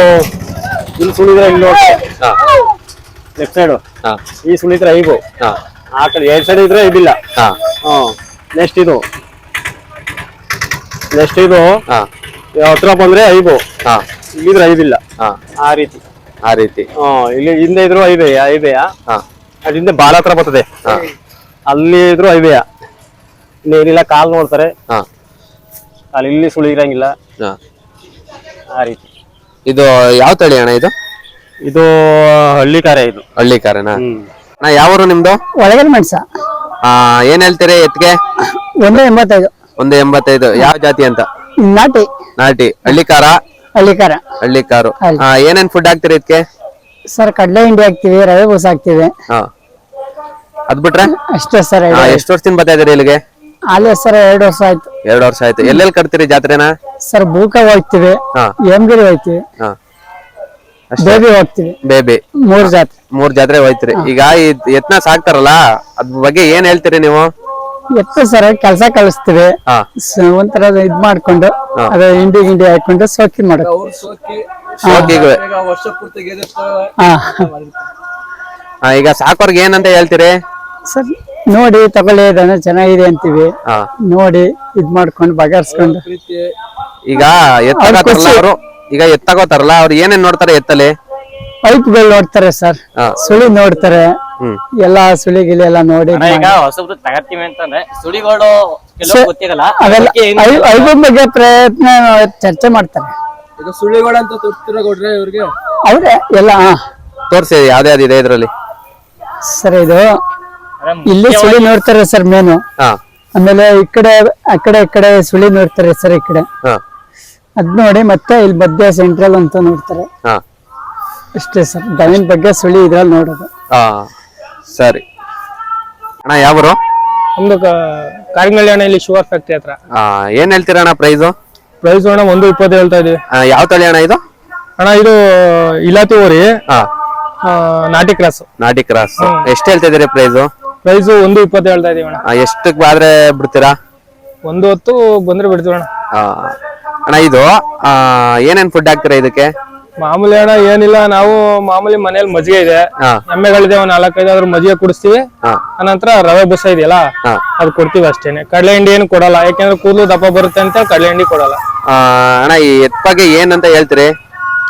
ಇಲ್ಲಿ ಸುಳಿದ್ರೆ ಇಲ್ಲಿ ನೋಡ್ತಾರೆ. ಹಾ. ಲೆಫ್ಟ್ ಸೈಡು ಹಾ. ಈ ಸುಳಿದ್ರೆ ಐದು. ಹಾ. ಆ ಕಡೆ ಎರಡು ಸೈಡ್ ಇದ್ರೆ ಇದಿಲ್ಲ. ಹಾ. ಹ್ಮ್ ನೆಕ್ಸ್ಟ್ ಇದು. ನೆಕ್ಸ್ಟ್ ಇದು ಹಾ. ಹತ್ರ ಬಂದ್ರೆ ಐದು. ಹಾ. ಇಲ್ಲಿದ್ರೆ ಐದಿಲ್ಲ. ಹಾ. ಆ ರೀತಿ. ಆ ರೀತಿ. ಇಲ್ಲಿ ಹಿಂದೆ ಇದ್ರು ಐದೇ ಐವೆಯ ಹಾ. ಅದಿಂದ ಬಾಳ ಹತ್ರ ಬರ್ತದೆ. ಹಾ. ಅಲ್ಲಿ ಇದ್ರು ಐದೆಯ? ಇಲ್ಲಿ ಏನಿಲ್ಲ ಕಾಲ್ ನೋಡ್ತಾರೆ. ಹಾ. ಅಲ್ಲಿ ಇಲ್ಲಿ ಸುಳಿ ಇರಂಗಿಲ್ಲ ಹಾ. ಆ ರೀತಿ. ಇದು ಯಾವ ತಳಿ ಅಣ್ಣ ಇದು? ಇದು ಹಳ್ಳಿ ಕಾರ್ಯ ಇದು. ಹಳ್ಳಿ ಕಾರನಾ? ಯಾವ ಅಣ್ಣ ಯಾವೂರು ನಿಮ್ದು? ಒಳಗಡೆ ಮೆಣಸ ಆ ಏನ್ ಹೇಳ್ತೀರಿ ಎತ್ಗೆ ಒಂದೇ ಎಂಬತ್ತೈದು. ಒಂದು ಎಂಬತ್ತೈದು. ಯಾವ ಜಾತಿ ಅಂತ? ನಾಟಿ. ನಾಟಿ. ಹಳ್ಳಿಕಾರ? ಹಳ್ಳಿಕಾರ. ಹಳ್ಳಿ ಕಾರು ಹಳ್ಳಿ. ಆ, ಏನೇನ್ ಫುಡ್ ಹಾಕ್ತೀರಿ ಇದಕ್ಕೆ ಸರ್ ಕಡಲೆ ಹಿಂಡಿ ಹಾಕ್ತಿವಿ ರವೆ ಬೂಸ ಹಾಕ್ತಿವಿ. ಹಾ. ಅದ್ ಬಿಟ್ರೆ? ಅಷ್ಟೇ ಸರ್ ಹಾ, ಎಷ್ಟು ವರ್ಷದಿಂದ ಬರ್ತಾ ಇದೀರಿ ಇಲ್ಲಿಗೆ? ಅಲ್ಲೇ ಸರ್ ಎರಡು ವರ್ಷ ಆಯ್ತು. ಎರಡು ವರ್ಷ ಆಯ್ತು. ಎಲ್ಲೆಲ್ಲಿ ಕಟ್ತೀರಿ ಜಾತ್ರೆನ? ಸರ್ ಬೂಕ ಹೋಗ್ತಿವಿ. ಹಾ. ಹೋಗ್ತಿವಿ. ಹಾ. ಬೇಬಿ ಹೋಗ್ತಿವಿ. ಬೇಬಿ. ಮೂರ್ ಜಾತಿ ಮೂರ್ ಜಾತ್ರೆ ಹೋಯ್ತಿರಿ. ಈಗ ಈ ಎತ್ನ ಸಾಕ್ತಾರಲ್ಲ? ಅದ್ ಬಗ್ಗೆ ಏನ್ ಹೇಳ್ತೀರಿ ನೀವು? ಎತ್ತು ಸರ್ ಕೆಲಸ ಕಳಿಸ್ತೀವಿ ಒಂಥರ ಇದ್ ಮಾಡ್ಕೊಂಡು ಅದೇ ಹಿಂಡಿ ಹಿಂಡಿ ಹಾಕೊಂಡು ಸೋಕಿ ಮಾಡೋದು. ಶೋಕಿಗೆ ಹಾ. ಆ, ಈಗ ಸಾಕೋರ್ಗೆ ಏನಂತ ಹೇಳ್ತೀರಿ? ಸರ್ ನೋಡಿ ತಗೊಳ್ಳಿ ಇದನ್ನ ಚೆನ್ನಾಗಿದೆ ಅಂತೀವಿ. ಹಾ. ನೋಡಿ ಇದ್ ಮಾಡ್ಕೊಂಡು ಬಗೆಹರಿಸ್ಕೊಂಡು ಈಗ ಎತ್ತಗೋತಾರಲ್ಲ ಅವರು ಈಗ ಎತ್ತಗೋತಾರಲ್ಲ ಅವ್ರು ಏನೇನ್ ನೋಡ್ತಾರೆ ಎತ್ತಲ್ಲಿ? ಪೈಪ್ಗಳು ನೋಡ್ತಾರೆ ಸರ್. ಹಾ. ಸುಳಿ ನೋಡ್ತಾರೆ. ಹ್ಮ್. ಎಲ್ಲಾ ಸುಳಿ ಗಿಳಿ ಎಲ್ಲ ನೋಡಿ ಈಗ ಹೊಸಬ್ರು ತಗತ್ತೀವಿ ಅಂತಂದ್ರೆ ಸುಳಿಗಳು ಕೆಲವು ಸರ್, ಗೊತ್ತಿರಲ್ಲ ಅವೆಲ್ಲ ಅದಕ್ಕೆ ಏನ್ ಐ- ಐಬರ್ ಬಗ್ಗೆ ಪ್ರಯತ್ನ ಚರ್ಚೆ ಮಾಡ್ತಾರೆ. ಅವ್ರೆ ಎಲ್ಲ ಹಾ. ತೋರ್ಸಿ ಯಾವ್ದು ಇದೆ ಇದ್ರಲ್ಲಿ? ಸರ್ ಇದು ಇಲ್ಲಿ ಸುಳಿ ನೋಡ್ತಾರೆ ಸರ್ ಮೇನು ಹಾ. ಆಮೇಲೆ ಈ ಕಡೆ ಆ ಕಡೆ ಈ ಕಡೆ ಸುಳಿ ನೋಡ್ತಾರೆ ಸರ್ ಈ ಕಡೆ. ಹಾ. ಅದ್ ನೋಡಿ ಮತ್ತೆ ಇಲ್ಲಿ ಮಧ್ಯ ಸೆಂಟ್ರಲ್ ಅಂತ ನೋಡ್ತಾರೆ. ಹಾ. ಅಷ್ಟೇ ಸರ್. ಡೈನ್ ಬಗ್ಗೆ ಸುಳಿ ಇದ್ರಲ್ಲಿ ನೋಡೋದು. ಹಾ ಸರಿ. ಅಣ್ಣ ಯಾವರು? ಒಂದು ಕಾರಿನಳ್ಳಿ ಅಣ್ಣ ಇಲ್ಲಿ ಶುಗರ್ ಫ್ಯಾಕ್ಟ್ರಿ ಹತ್ರ. ಆ, ಏನ್ ಹೇಳ್ತೀರಾ ಅಣ್ಣ ಪ್ರೈಸು ಪ್ರೈಸ್ ಅಣ್ಣ ಒಂದು ಇಪ್ಪತ್ತು ಹೇಳ್ತಾ ಇದೀವಿ. ಯಾವ ತಳಿ ಅಣ್ಣ ಇದು? ಅಣ್ಣ ಇದು ಇಲಾತಿ ಓರಿ ಹಾ ಆ, ನಾಟಿ ಕ್ರಾಸ್. ನಾಟಿ ಕ್ರಾಸ್. ಎಷ್ಟು ಹೇಳ್ತಾ ಇದೀರಿ ಪ್ರೈಸು ಪ್ರೈಸ್ ಒಂದು ಇಪ್ಪತ್ತು ಹೇಳ್ತಾ ಇದೀವಿ ಅಣ್ಣ. ಎಷ್ಟಕ್ಕೆ ಆದ್ರೆ ಬಿಡ್ತೀರಾ? ಒಂದು ಹೊತ್ತು ಬಂದ್ರೆ ಬಿಡ್ತೀವಿ ಅಣ್ಣ. ಆ, ಅಣ್ಣ ಇದು ಆ, ಏನೇನ್ ಫುಡ್ ಹಾಕ್ತೀರಾ ಇದಕ್ಕೆ? ಮಾಮೂಲಿ ಅಣ್ಣ ಏನಿಲ್ಲ ನಾವು ಮಾಮೂಲಿ ಮನೇಲಿ ಮಜ್ಜಿಗೆ ಇದೆ. ಎಮ್ಮೆಗಳಿದೆ ಒಂದ್ ನಾಲ್ಕೈದು ಅದ್ರ ಮಜ್ಜಿಗೆ ಕುಡಿಸ್ತೀವಿ. ಅನಂತರ ರವೆ ಬಸ ಇದೆಯಲ್ಲ ಅದ್ ಕೊಡ್ತೀವಿ ಅಷ್ಟೇನೆ. ಕಡಲೆ ಹಿಂಡಿ ಏನು ಕೊಡಲ್ಲ ಯಾಕೆಂದ್ರೆ ಕೂದಲು ದಪ್ಪ ಬರುತ್ತೆ ಅಂತ ಕಡಲೆ ಹಿಂಡಿ ಕೊಡಲ್ಲ. ಆ, ಅಣ್ಣ ಈ ಎತ್ ಏನಂತ ಹೇಳ್ತೀರಿ?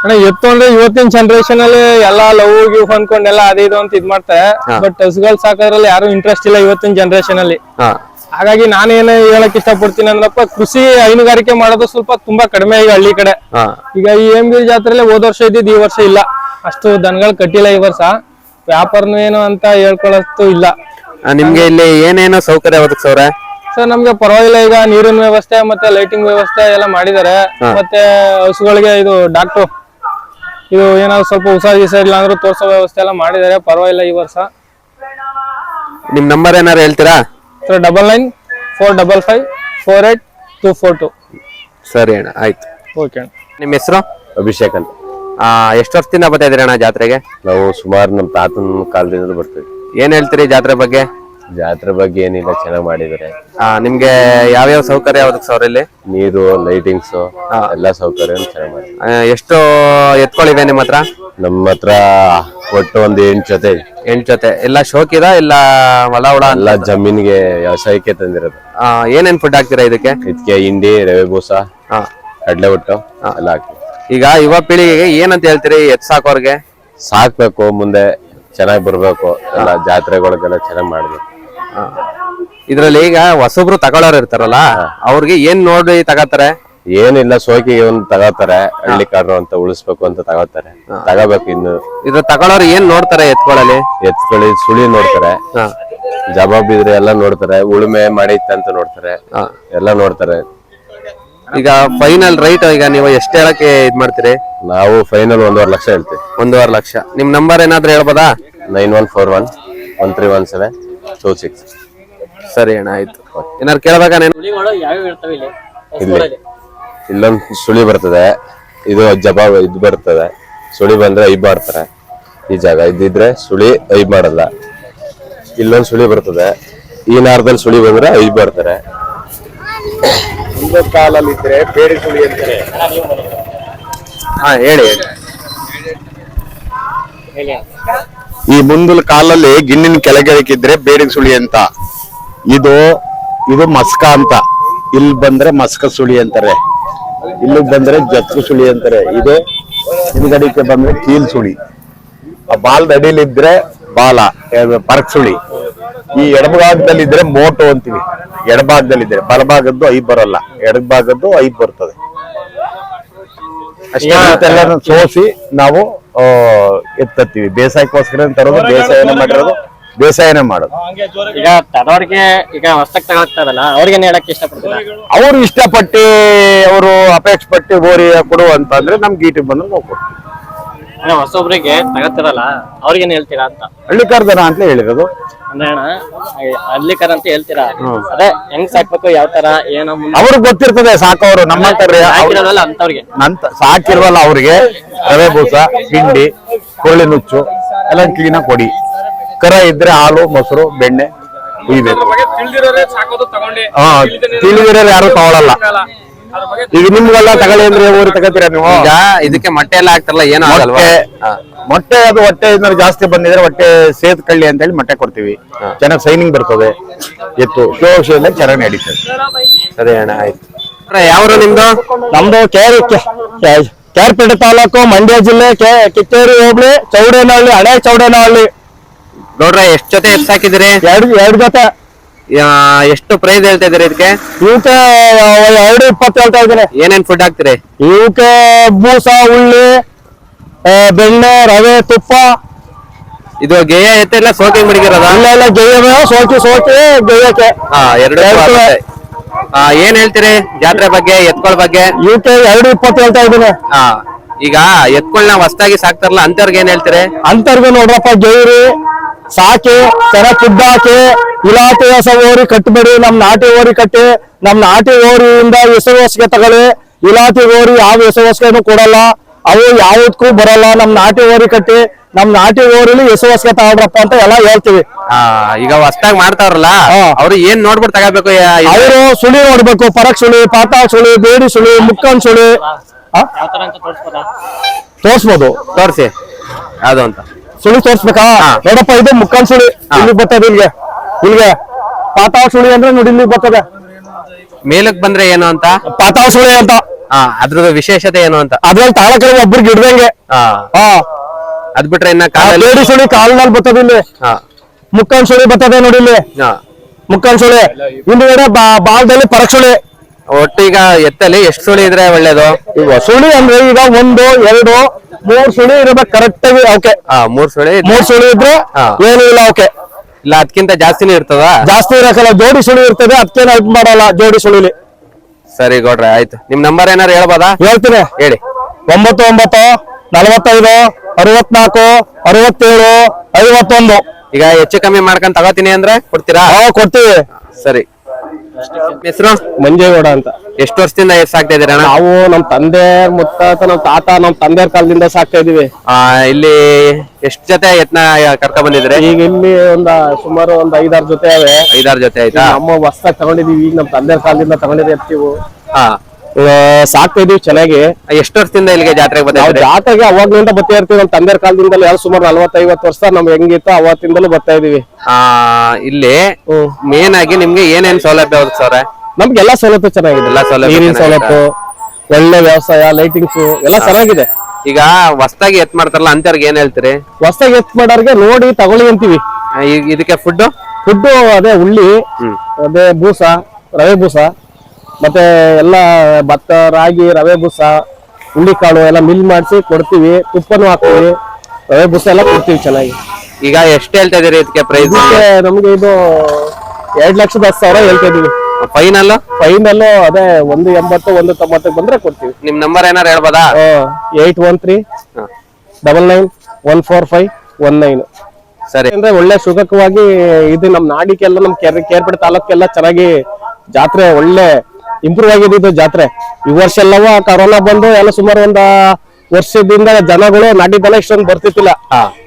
ಅಣ್ಣ ಎತ್ತು ಅಂದ್ರೆ ಇವತ್ತಿನ ಜನರೇಷನ್ ಅಲ್ಲಿ ಎಲ್ಲಾ ಲವ್ ಗಿವ್ ಅನ್ಕೊಂಡೆಲ್ಲ ಅದೇ ಇದು ಅಂತ ಇದ್ ಮಾಡ್ತಾರೆ. ಬಟ್ ಹಸುಗಳು ಸಾಕೋದ್ರಲ್ಲಿ ಯಾರು ಇಂಟ್ರೆಸ್ಟ್ ಇಲ್ಲ ಇವತ್ತಿನ ಜನರೇಷನ್ ಅಲ್ಲಿ. ಹಾ. ಹಾಗಾಗಿ ನಾನೇನು ಹೇಳಕ್ ಇಷ್ಟಪಡ್ತೀನಿ ಅಂದ್ರಪ್ಪ ಕೃಷಿ ಹೈನುಗಾರಿಕೆ ಮಾಡೋದು ಸ್ವಲ್ಪ ತುಂಬಾ ಕಡಿಮೆ ಈಗ ಹಳ್ಳಿ ಕಡೆ. ಈಗ ಈ ಎಮ್ಗಿರಿ ಜಾತ್ರೆಲಿ ಹೋದ ವರ್ಷ ಇದ್ದಿದ್ದು ಈ ವರ್ಷ ಇಲ್ಲ. ಅಷ್ಟು ದನಗಳು ಕಟ್ಟಿಲ್ಲ ಈ ವರ್ಷ. ವ್ಯಾಪಾರನು ಏನು ಅಂತ ಹೇಳ್ಕೊಳ್ಳೋಷ್ಟು ಇಲ್ಲ. ನಿಮ್ಗೆ ಇಲ್ಲಿ ಏನೇನು ಸೌಕರ್ಯ ಒದಗಿಸವ್ರೆ ಸರ್ ನಮ್ಗೆ ಪರವಾಗಿಲ್ಲ ಈಗ ನೀರಿನ ವ್ಯವಸ್ಥೆ ಮತ್ತೆ ಲೈಟಿಂಗ್ ವ್ಯವಸ್ಥೆ ಎಲ್ಲ ಮಾಡಿದ್ದಾರೆ ಮತ್ತೆ ಹಸುಗಳಿಗೆ ಇದು ಡಾಕ್ಟ್ರು ಇದು ಏನಾದ್ರು ಸ್ವಲ್ಪ ಹುಷಾರ್ ಗಿಸ ಇಲ್ಲ ಅಂದ್ರೆ ತೋರ್ಸೋ ವ್ಯವಸ್ಥೆ ಎಲ್ಲ ಮಾಡಿದ್ದಾರೆ ಪರವಾಗಿಲ್ಲ ಈ ವರ್ಷ. ನಿಮ್ ನಂಬರ್ ಏನಾರು ಹೇಳ್ತೀರಾ? Sir double nine four double five four eight two four two. ಸರಿ ಅಣ್ಣ ಆಯ್ತು. ಓಕೆ ಅಣ್ಣ. ನಿಮ್ಮ ಹೆಸರು? ಅಭಿಷೇಕ್ ಅಂತ. ಆ ಎಷ್ಟು ವರ್ಷದಿಂದ ಬರ್ತಾ ಇದ್ದೀರಿ ಅಣ್ಣ ಜಾತ್ರೆಗೆ? ನಾವು ಸುಮಾರು ನಮ್ಮ ತಾತನ ಕಾಲದಿಂದ ಬರ್ತೀವಿ. ಏನ್ ಹೇಳ್ತೀರಿ ಜಾತ್ರೆ ಬಗ್ಗೆ? ಜಾತ್ರೆ ಬಗ್ಗೆ ಏನಿಲ್ಲ ಚೆನ್ನಾಗಿ ಮಾಡಿದ್ದಾರೆ. ಆ, ನಿಮ್ಗೆ ಯಾವ್ಯಾವ ಸೌಕರ್ಯ ಒದಗಿಸವ್ರೆ ಇಲ್ಲಿ? ನೀರು ಲೈಟಿಂಗ್ಸ್ ಎಲ್ಲಾ ಸೌಕರ್ಯ ಚೆನ್ನಾಗಿ ಮಾಡಿದ್ದಾರೆ. ಆ, ಎಷ್ಟು ಎತ್ಕೊಳ್ಳಿವೆ ನಿಮ್ಮ ಹತ್ರ? ನಮ್ಮ ಹತ್ರ ಒಟ್ಟು ಒಂದ್ ಎಂಟ್ ಜೊತೆ. ಇದೆ. ಎಂಟ್ ಜೊತೆ. ಎಲ್ಲ ಶೋಕಿದ ಇಲ್ಲ ಹೊಲ ಉಳ ಎಲ್ಲ ಜಮೀನಿಗೆ ವ್ಯವಸಾಯಕ್ಕೆ ತಂದಿರೋದು. ಆ, ಏನೇನ್ ಫುಡ್ ಹಾಕ್ತೀರಾ ಇದಕ್ಕೆ? ಇದಕ್ಕೆ ಹಿಂಡಿ ರವೆ ಬೂಸ ಕಡ್ಲೆ ಕಡಲೆ ಒಟ್ಟು ಎಲ್ಲ ಹಾಕ್ತೀವಿ. ಈಗ ಯುವ ಪೀಳಿಗೆಗೆ ಏನಂತ ಹೇಳ್ತೀರಿ ಎತ್ ಸಾಕೋರ್ಗೆ? ಸಾಕ್ಬೇಕು ಮುಂದೆ ಚೆನ್ನಾಗಿ ಬರ್ಬೇಕು. ಎಲ್ಲ ಜಾತ್ರೆಗಳಿಗೆಲ್ಲ ಚೆನ್ನಾಗಿ ಮಾಡ್ಬೇಕು. ಇದ್ರಲ್ಲಿ ಈಗ ಹೊಸಬ್ರು ತಗೊಳ್ಳೋರು ಇರ್ತಾರಲ್ಲ ಅವ್ರಿಗೆ ಏನ್ ನೋಡಿ ತಗೋತಾರೆ? ಏನಿಲ್ಲ ಸೋಕಿ ಒಂದು ತಗೋತಾರೆ ಹಳ್ಳಿ ಕಾಡ್ರು ಅಂತ ಉಳಿಸ್ಬೇಕು ಅಂತ ತಗೋತಾರೆ. ತಗೋಬೇಕು ಇನ್ನು. ಇದ್ರ ತಗೊಳ್ಳೋರು ಏನ್ ನೋಡ್ತಾರೆ ಎತ್ಕೊಳ್ಳಲಿ ಎತ್ಕೊಳ್ಳಿ ಸುಳಿ ನೋಡ್ತಾರೆ. ಹಾ. ಜವಾಬ್ ಇದ್ರೆ ಎಲ್ಲ ನೋಡ್ತಾರೆ ಉಳುಮೆ ಮಾಡಿ ಅಂತ ನೋಡ್ತಾರೆ. ಎಲ್ಲ ನೋಡ್ತಾರೆ. ಈಗ ಫೈನಲ್ ರೈಟ್ ಈಗ ನೀವು ಎಷ್ಟು ಹೇಳಕ್ಕೆ ಇದ್ ಮಾಡ್ತೀರಿ? ನಾವು ಫೈನಲ್ ಒಂದೂವರೆ ಲಕ್ಷ ಹೇಳ್ತೀವಿ. ಒಂದೂವರೆ ಲಕ್ಷ. ನಿಮ್ ನಂಬರ್ ಏನಾದ್ರೂ ಹೇಳ್ಬೋದಾ? Nine one four one one three one seven two six. ಸರಿ ಅಣ್ಣ ಆಯ್ತು. ಏನಾರು ಕೇಳ್ಬೇಕಾ ಇಲ್ಲಿ? ಇಲ್ಲೊಂದು ಸುಳಿ ಬರ್ತದೆ ಇದು ಜಬಾ ಇದು ಬರ್ತದೆ. ಸುಳಿ ಬಂದ್ರೆ ಐಬ್ ಮಾಡ್ತಾರೆ. ಈ ಜಾಗ ಇದ್ದಿದ್ರೆ ಸುಳಿ ಐಬ್ ಮಾಡಲ್ಲ. ಇಲ್ಲೊಂದು ಸುಳಿ ಬರ್ತದೆ ಈ ನಾರದಲ್ಲಿ ಸುಳಿ ಬಂದ್ರೆ ಐಬ್ ಮಾಡ್ತಾರೆ. ಕಾಲಲ್ಲಿ ಇದ್ರೆ ಬೇರೆ ಸುಳಿ ಅಂತಾರೆ. ಹಾ ಹೇಳಿ ಈ ಮುಂದಿನ ಕಾಲಲ್ಲಿ ಗಿಣ್ಣಿನ ಕೆಳಗಿದ್ರೆ ಬೇಡಿನ ಸುಳಿ ಅಂತ. ಇದು ಇದು ಮಸ್ಕ ಅಂತ. ಇಲ್ಲಿ ಬಂದ್ರೆ ಮಸ್ಕ ಸುಳಿ ಅಂತಾರೆ. ಇಲ್ಲಿ ಬಂದ್ರೆ ಜತ್ತು ಸುಳಿ ಅಂತಾರೆ. ಇದು ಹಿಂದಡಿಕೆ ಬಂದ್ರೆ ಕೀಲ್ ಸುಳಿ. ಆ ಬಾಲದ ಅಡಿಲಿದ್ರೆ ಬಾಲ ಪರಕ್ ಸುಳಿ. ಈ ಎಡಭಾಗದಲ್ಲಿದ್ರೆ ಮೋಟು ಅಂತೀವಿ. ಎಡಭಾಗದಲ್ಲಿದ್ರೆ ಬಲಭಾಗದ್ದು ಐ ಬರಲ್ಲ. ಎಡಭಾಗದ್ದು ಐ ಬರ್ತದೆ. ಅಷ್ಟೆಲ್ಲ ಸೋಸಿ ನಾವು ಎತ್ತತ್ತೀವಿ. ಬೇಸಾಯಕ್ಕೋಸ್ಕರ ತರೋದು ಬೇಸಾಯನ ಮಾಡಿರೋದು. ಬೇಸಾಯನ ಮಾಡೋದು. ಈಗ ತಡವರಿಗೆ ಈಗ ಹೊಸಕ್ ತಗೊಳ್ತಾರಲ್ಲ ಅವ್ರಿಗೆ ಹೇಳಕ್ ಇಷ್ಟಪಡ್ತಾರೆ? ಅವ್ರು ಇಷ್ಟಪಟ್ಟು ಅವರು ಅಪೇಕ್ಷೆ ಪಟ್ಟು ಬೋರಿ ಕೊಡು ಅಂತ ಅಂದ್ರೆ ನಮ್ಗೆ ಗೀಟಿಗೆ ಬಂದ್ರೆ ನಾವು ಕೊಡ್ತೀವಿ. ಅಂದ್ರೆ ಹೊಸೊಬ್ರಿಗೆ ತಗೋತಿರಲ್ಲ ಅವ್ರಿಗೇನ್ ಹೇಳ್ತೀರಾ ಅಂತ? ಹಳ್ಳಿಕಾರ್ದನ ಅಂತ ಹೇಳಿರೋದು. ಅಂದ್ರೆ ಅಣ್ಣ ಅಲ್ಲಿಕರ ಅಂತ ಹೇಳ್ತೀರಾ? ಅದೇ ಹೆಂಗ್ ಸಾಕ್ಬೇಕು ಯಾವ ತರ ಏನೋ ಅವ್ರಿಗೆ ಗೊತ್ತಿರ್ತದೆ ಸಾಕೋರು ನಮ್ಮಂತಾರೆ ಹಾಕಿರೋದಲ್ಲ ಅಂತವ್ರಿಗೆ ನಂತ ಸಾಕಿಲ್ವಲ್ಲ ಅವ್ರಿಗೆ. ರವೆ ಬೂಸ ಹಿಂಡಿ ಕೋಳಿ ನುಚ್ಚು ಎಲ್ಲ ಕ್ಲೀನಾಗಿ ಕೊಡಿ. ಕರ ಇದ್ರೆ ಹಾಲು ಮೊಸರು ಬೆಣ್ಣೆ ಕುಯ್ಬೇಕು ಹಾ ತಿಳಿದಿರೋರು ಯಾರು ತಗೊಳಲ್ಲ. ಈಗ ನಿಮ್ಗೆಲ್ಲ ತಗೊಳ್ಳಿ ಅಂದ್ರೆ ಊರು ತಗೋತೀರಾ ನೀವು? ಈಗ ಇದಕ್ಕೆ ಮೊಟ್ಟೆ ಎಲ್ಲ ಹಾಕ್ತಾರಲ್ಲ ಏನೋ ಆಗಲ್ವಾ? ಮೊಟ್ಟೆ ಮೊಟ್ಟೆ ಅದು ಹೊಟ್ಟೆ ಏನಾದ್ರು ಜಾಸ್ತಿ ಬಂದಿದ್ರೆ ಹೊಟ್ಟೆ ಸೇತ್ ಕಳ್ಳಿ ಅಂತ ಹೇಳಿ ಮೊಟ್ಟೆ ಕೊಡ್ತೀವಿ. ಚೆನ್ನಾಗಿ ಸೈನಿಂಗ್ ಬರ್ತದೆ. ಎತ್ತು. ಶೋ ಶೋಯಿಂದ ಚೆನ್ನಾಗಿ ನಡೀತದೆ. ಸರಿ ಅಣ್ಣ ಆಯ್ತು. ಯಾವ್ರು ನಿಮ್ದು? ನಮ್ದು ಕೇರಿ ಕೇರ್ಪೇಟೆ ತಾಲೂಕು ಮಂಡ್ಯ ಜಿಲ್ಲೆ ಕೆ ಕಿತ್ತೇರಿ ಹೋಬಳಿ ಚೌಡೇನಹಳ್ಳಿ ಹಳೆ ಚೌಡೇನಹಳ್ಳಿ. ನೋಡ್ರೆ ಎಷ್ಟ್ ಜೊತೆ ಎಷ್ಟ್ ಹಾಕಿದ್ರಿ ಎರಡು ಎರಡು ಜೊತೆ. ಎಷ್ಟು ಪ್ರೈಸ್ ಹೇಳ್ತಾ ಇದ್ರಿ ಇದಕ್ಕೆ? ಇವಕ್ಕೆ ಎರಡು ಇಪ್ಪತ್ತು ಹೇಳ್ತಾ ಇದ್ದೀನಿ. ಏನೇನ್ ಫುಡ್ ಹಾಕ್ತಿರಿ? ಇವಕ್ಕೆ ಬೂಸ ಉಳ್ಳಿ ಬೆಣ್ಣೆ ರವೆ ತುಪ್ಪ. ಇದು ಗೇಯ ಎತ್ತೆಲ್ಲ ಸೋಕಿಂಗ್ ಮಡಗಿರೋದ? ಇಲ್ಲ ಇಲ್ಲ ಗೇಯವೆ ಸೋಕಿ ಸೋಕಿ ಗೇಯಕ್ಕೆ ಹಾ ಎರಡು ಏನ್ ಹೇಳ್ತೀರಿ? ಜಾತ್ರೆ ಬಗ್ಗೆ ಎತ್ಕೊಳ್ ಬಗ್ಗೆ? ಇವಕ್ಕೆ ಎರಡು ಇಪ್ಪತ್ತು ಹೇಳ್ತಾ ಇದ್ದೀನಿ. ಹಾ ಈಗ ನಾವ್ ಹೊಸ್ತಾಗಿ ಸಾಕ್ತಾರಲ್ಲ ಅಂತವ್ರಿಗೆ ಏನ್ ಹೇಳ್ತೀರಿ? ಅಂತವ್ರಿಗೆ ನೋಡ್ರಪ್ಪ ಗೇರಿ ಸಾಕಿ ಸರ ಕುಡ್ಡಾಕಿ ಇಲಾಖೆ ಹೊಸ ಓರಿ ಕಟ್ಟಬೇಡಿ ನಮ್ ನಾಟಿ ಓರಿ ಕಟ್ಟಿ ನಮ್ ನಾಟಿ ಓರಿಯಿಂದ ಹೆಸರುವಸ್ಗೆ ತಗೊಳ್ಳಿ. ಇಲಾಖೆ ಓರಿ ಯಾವ ಹೆಸರುವಸ್ಗೆನೂ ಕೊಡಲ್ಲ ಅವು ಯಾವುದಕ್ಕೂ ಬರಲ್ಲ. ನಮ್ ನಾಟಿ ಓರಿ ಕಟ್ಟಿ ನಮ್ ನಾಟಿ ಓರಿಲಿ ಹೆಸರುವಸ್ಗೆ ತಗೊಳ್ರಪ್ಪ ಅಂತ ಎಲ್ಲ ಹೇಳ್ತೀವಿ. ಈಗ ಹೊಸ್ದಾಗ್ ಮಾಡ್ತಾವ್ರಲ್ಲ ಹಾ. ಅವ್ರು ಏನ್ ನೋಡ್ಬಿಟ್ಟು ತಗೋಬೇಕು ಅವರು ಸುಳಿ ನೋಡ್ಬೇಕು ಪರಕ್ ಸುಳಿ ಪಾತಾಳ ಸುಳಿ ಬೇಡಿ ಸುಳಿ ಮುಕ್ಕನ್ ಸುಳಿ. ತೋರಿಸ್ಬೋದು ತೋರಿಸಿ ತರ ತೋರ್ಸ್ಬೋದು. ತೋರ್ಸಿ. ಯಾವ್ದು ಅಂತ? ಸುಳಿ ತೋರ್ಸ್ಬೇಕಾ? ನೋಡಪ್ಪ ಇದು ಮುಕ್ಕಾಲ್ ಸುಳಿ. ಇಲ್ಲಿ ಬರ್ತದೆ ಇಲ್ಲಿಗೆ. ಇಲ್ಲಿಗೆ ಪಾತಾಳ ಸುಳಿ ಅಂದ್ರೆ ನೋಡಿ ಇಲ್ಲಿ ಬರ್ತದೆ. ಮೇಲಕ್ ಬಂದ್ರೆ ಏನು ಅಂತ? ಪಾತಾಳ ಸುಳಿ ಅಂತ. ಹಾ ಅದ್ರದ್ದು ವಿಶೇಷತೆ ಏನು ಅಂತ? ಅದ್ರಲ್ಲಿ ತಾಳಕಲ್ಲಿ ಒಬ್ರಿಗೆ ಹಿಡ್ದಂಗೆ ಹಾ. ಅದ್ ಬಿಟ್ರೆ ಇನ್ನ ಬೇಡಿ ಸುಳಿ ಕಾಲ್ನಲ್ಲಿ ಬರ್ತದೆ ಇಲ್ಲಿ. ಮುಕ್ಕಾಲ್ ಮುಕ್ಕನ್ ಸುಳಿ ಬರ್ತದೆ ನೋಡಿ ಇಲ್ಲಿ. ಮುಕ್ಕಾಲ್ ಸುಳಿ. ಹಿಂದ್ಗಡೆ ಬಾಲ್ದಲ್ಲಿ ಪರಕ್ ಸುಳಿ ಒಟ್ಟು ಈಗ ಎತ್ತಲ್ಲಿ ಎಷ್ಟು ಸುಳಿ ಇದ್ರೆ ಒಳ್ಳೇದು? ಈಗ ಸುಳಿ ಅಂದ್ರೆ ಈಗ ಒಂದು ಎರಡು ಮೂರ್ ಸುಳಿ ಇರಬೇಕು ಕರೆಕ್ಟ್ ಆಗಿ ಓಕೆ ಹಾ ಮೂರ್ ಸುಳಿ ಮೂರ್ ಸುಳಿ ಇದ್ರೆ ಹಾ. ಏನು ಇಲ್ಲ ಓಕೆ ಇಲ್ಲ ಅದಕ್ಕಿಂತ ಜಾಸ್ತಿನೇ ಇರ್ತದ? ಜಾಸ್ತಿ ಇರಕಲ್ಲ ಜೋಡಿ ಸುಳಿ ಇರ್ತದೆ ಅದಕ್ಕೆ ಹೆಲ್ಪ್ ಮಾಡಲ್ಲ ಜೋಡಿ ಸುಳಿಲಿ. ಸರಿ ಗೌಡ್ರೆ ಆಯ್ತು. ನಿಮ್ ನಂಬರ್ ಏನಾರು ಹೇಳ್ಬೋದಾ? ಹೇಳ್ತೀನಿ. ಹೇಳಿ. ಒಂಬತ್ತು ಒಂಬತ್ತು ನಲವತ್ತೈದು ಅರವತ್ನಾಲ್ಕು ಅರವತ್ತೇಳು ಐವತ್ತೊಂದು. ಈಗ ಹೆಚ್ಚು ಕಮ್ಮಿ ಮಾಡ್ಕೊಂಡ್ ತಗೋತೀನಿ ಅಂದ್ರೆ ಕೊಡ್ತೀರಾ? ಓ ಕೊಡ್ತೀವಿ. ಸರಿ. ಹೆಸರು ಮಂಜೇಗೌಡ ಅಂತ. ಎಷ್ಟು ವರ್ಷದಿಂದ ಎಷ್ಟು ಸಾಕ್ತಾ ಇದೀರ ಅಣ್ಣ? ನಾವು ನಮ್ ತಂದೆ ಮುತ್ತಾತ ನಮ್ ತಾತ ನಮ್ ತಂದೆಯವ್ರ ಕಾಲದಿಂದ ಸಾಕ್ತಾ ಇದೀವಿ ಆ, ಇಲ್ಲಿ ಎಷ್ಟ್ ಜೊತೆ ಯತ್ನ ಕರ್ಕ ಬಂದಿದ್ರೆ ಈಗ ಇಲ್ಲಿ ಒಂದ ಸುಮಾರು ಒಂದ್ ಐದಾರು ಜೊತೆ ಅವೆ ಐದಾರು ಜೊತೆ ಆಯ್ತಾ? ನಮ್ಮ ಹೊಸ್ದಾಗ್ ತಗೊಂಡಿದೀವಿ ಈಗ ನಮ್ ತಂದೆಯವ್ರ ಕಾಲದಿಂದ ತಗೊಂಡಿದ್ರೆ ಎತ್ತೀವು ಹಾ. ಸಾಕ್ತಾ ಇದೀವಿ ಚೆನ್ನಾಗಿ. ಎಷ್ಟು ವರ್ಷದಿಂದ ಇಲ್ಲಿಗೆ ಜಾತ್ರೆಗೆ ನಾವು ಬಂದಿದ್ರಿ ಜಾತ್ರೆಗೆ ಅವಾಗ್ಲಿಂದ ಬರ್ತಾ ಇರ್ತೀವಿ. ನಮ್ ತಂದೆ ಕಾಲದಿಂದಲೂ ಸುಮಾರು ನಲ್ವತ್ತೈವತ್ತು ವರ್ಷ ನಮ್ ಹೆಂಗಿತ್ತು ಅವತ್ತಿಂದಲೂ ಬರ್ತಾ ಇದೀವಿ. ಆ ಇಲ್ಲಿ ಮೇನ್ ಆಗಿ ನಿಮ್ಗೆ ಏನೇನ್ ಸೌಲಭ್ಯ ಸರ್? ನಮ್ಗೆಲ್ಲಾ ಸೌಲಭ್ಯ ಚೆನ್ನಾಗಿದೆ. ಎಲ್ಲಾ ಸೌಲಭ್ಯ ನೀರಿನ ಚೆನ್ನಾಗಿದೆ. ಸವಲತ್ತು ಒಳ್ಳೆ ವ್ಯವಸಾಯ ಲೈಟಿಂಗ್ಸ್ ಎಲ್ಲ ಚೆನ್ನಾಗಿದೆ. ಈಗ ಹೊಸ್ದಾಗಿ ಎತ್ ಮಾಡ್ತಾರಲ್ಲ ಅಂತವ್ರಿಗೆ ಏನ್ ಹೇಳ್ತೀರಿ? ಹೊಸ್ದಾಗಿ ಎತ್ ಮಾಡೋರ್ಗೆ ನೋಡಿ ತಗೊಳ್ಳಿ ಅಂತೀವಿ. ಆ, ಇದಕ್ಕೆ ಫುಡ್ ಫುಡ್ ಅದೇ ಉಳ್ಳಿ ಅದೇ ಬೂಸ ರವೆ ಬೂಸ. ಮತ್ತೆ ಎಲ್ಲ ಭತ್ತ ರಾಗಿ ರವೆ ಬೂಸ ಹುಳ್ಳಿ ಕಾಳು ಎಲ್ಲ ಮಿಲ್ ಮಾಡಿಸಿ ಕೊಡ್ತೀವಿ. ತುಪ್ಪನೂ ಹಾಕ್ತೀವಿ. ರವೆ ಬೂಸ ಎಲ್ಲ ಕೊಡ್ತೀವಿ ಚೆನ್ನಾಗಿ. ಈಗ ಎಷ್ಟು ಹೇಳ್ತಾ ಇದೀರಿ ಇದಕ್ಕೆ ಪ್ರೈಸ್ ಇದಕ್ಕೆ ನಮ್ಗೆ ಇದು ಎರಡ್ ಲಕ್ಷದ ಹತ್ತು ಸಾವಿರ ಹೇಳ್ತಾ ಇದೀವಿ ಫೈನಲ್ ಫೈನಲ್ ಅದೇ ಒಂದು ಎಂಬತ್ತು ಒಂದು ತೊಂಬತ್ತಕ್ಕೆ ಬಂದ್ರೆ ಕೊಡ್ತೀವಿ. ನಿಮ್ ನಂಬರ್ ಏನಾರು ಹೇಳ್ಬೋದಾ? Eight one three double nine one four five one nine ಸರಿ. ಅಂದ್ರೆ ಒಳ್ಳೆ ಸುಗಕವಾಗಿ ಇದು ನಮ್ ನಾಡಿಗೆಲ್ಲ ನಮ್ ಕೆರೆ ಕೇರ್ಪಡೆ ತಾಲೂಕೆಲ್ಲ ಚೆನ್ನಾಗಿ ಜಾತ್ರೆ ಒಳ್ಳೆ ಇಂಪ್ರೂವ್ ಆಗಿದೆ ಇದು ಜಾತ್ರೆ. ಈ ವರ್ಷ ಎಲ್ಲವ ಕರೋನಾ ಬಂದು ಎಲ್ಲ ಸುಮಾರು ಒಂದ ವರ್ಷದಿಂದ ಜನಗಳು ನಾಟಿ ಜನ ಇಷ್ಟೊಂದು ಬರ್ತಿತ್ತಿಲ್ಲ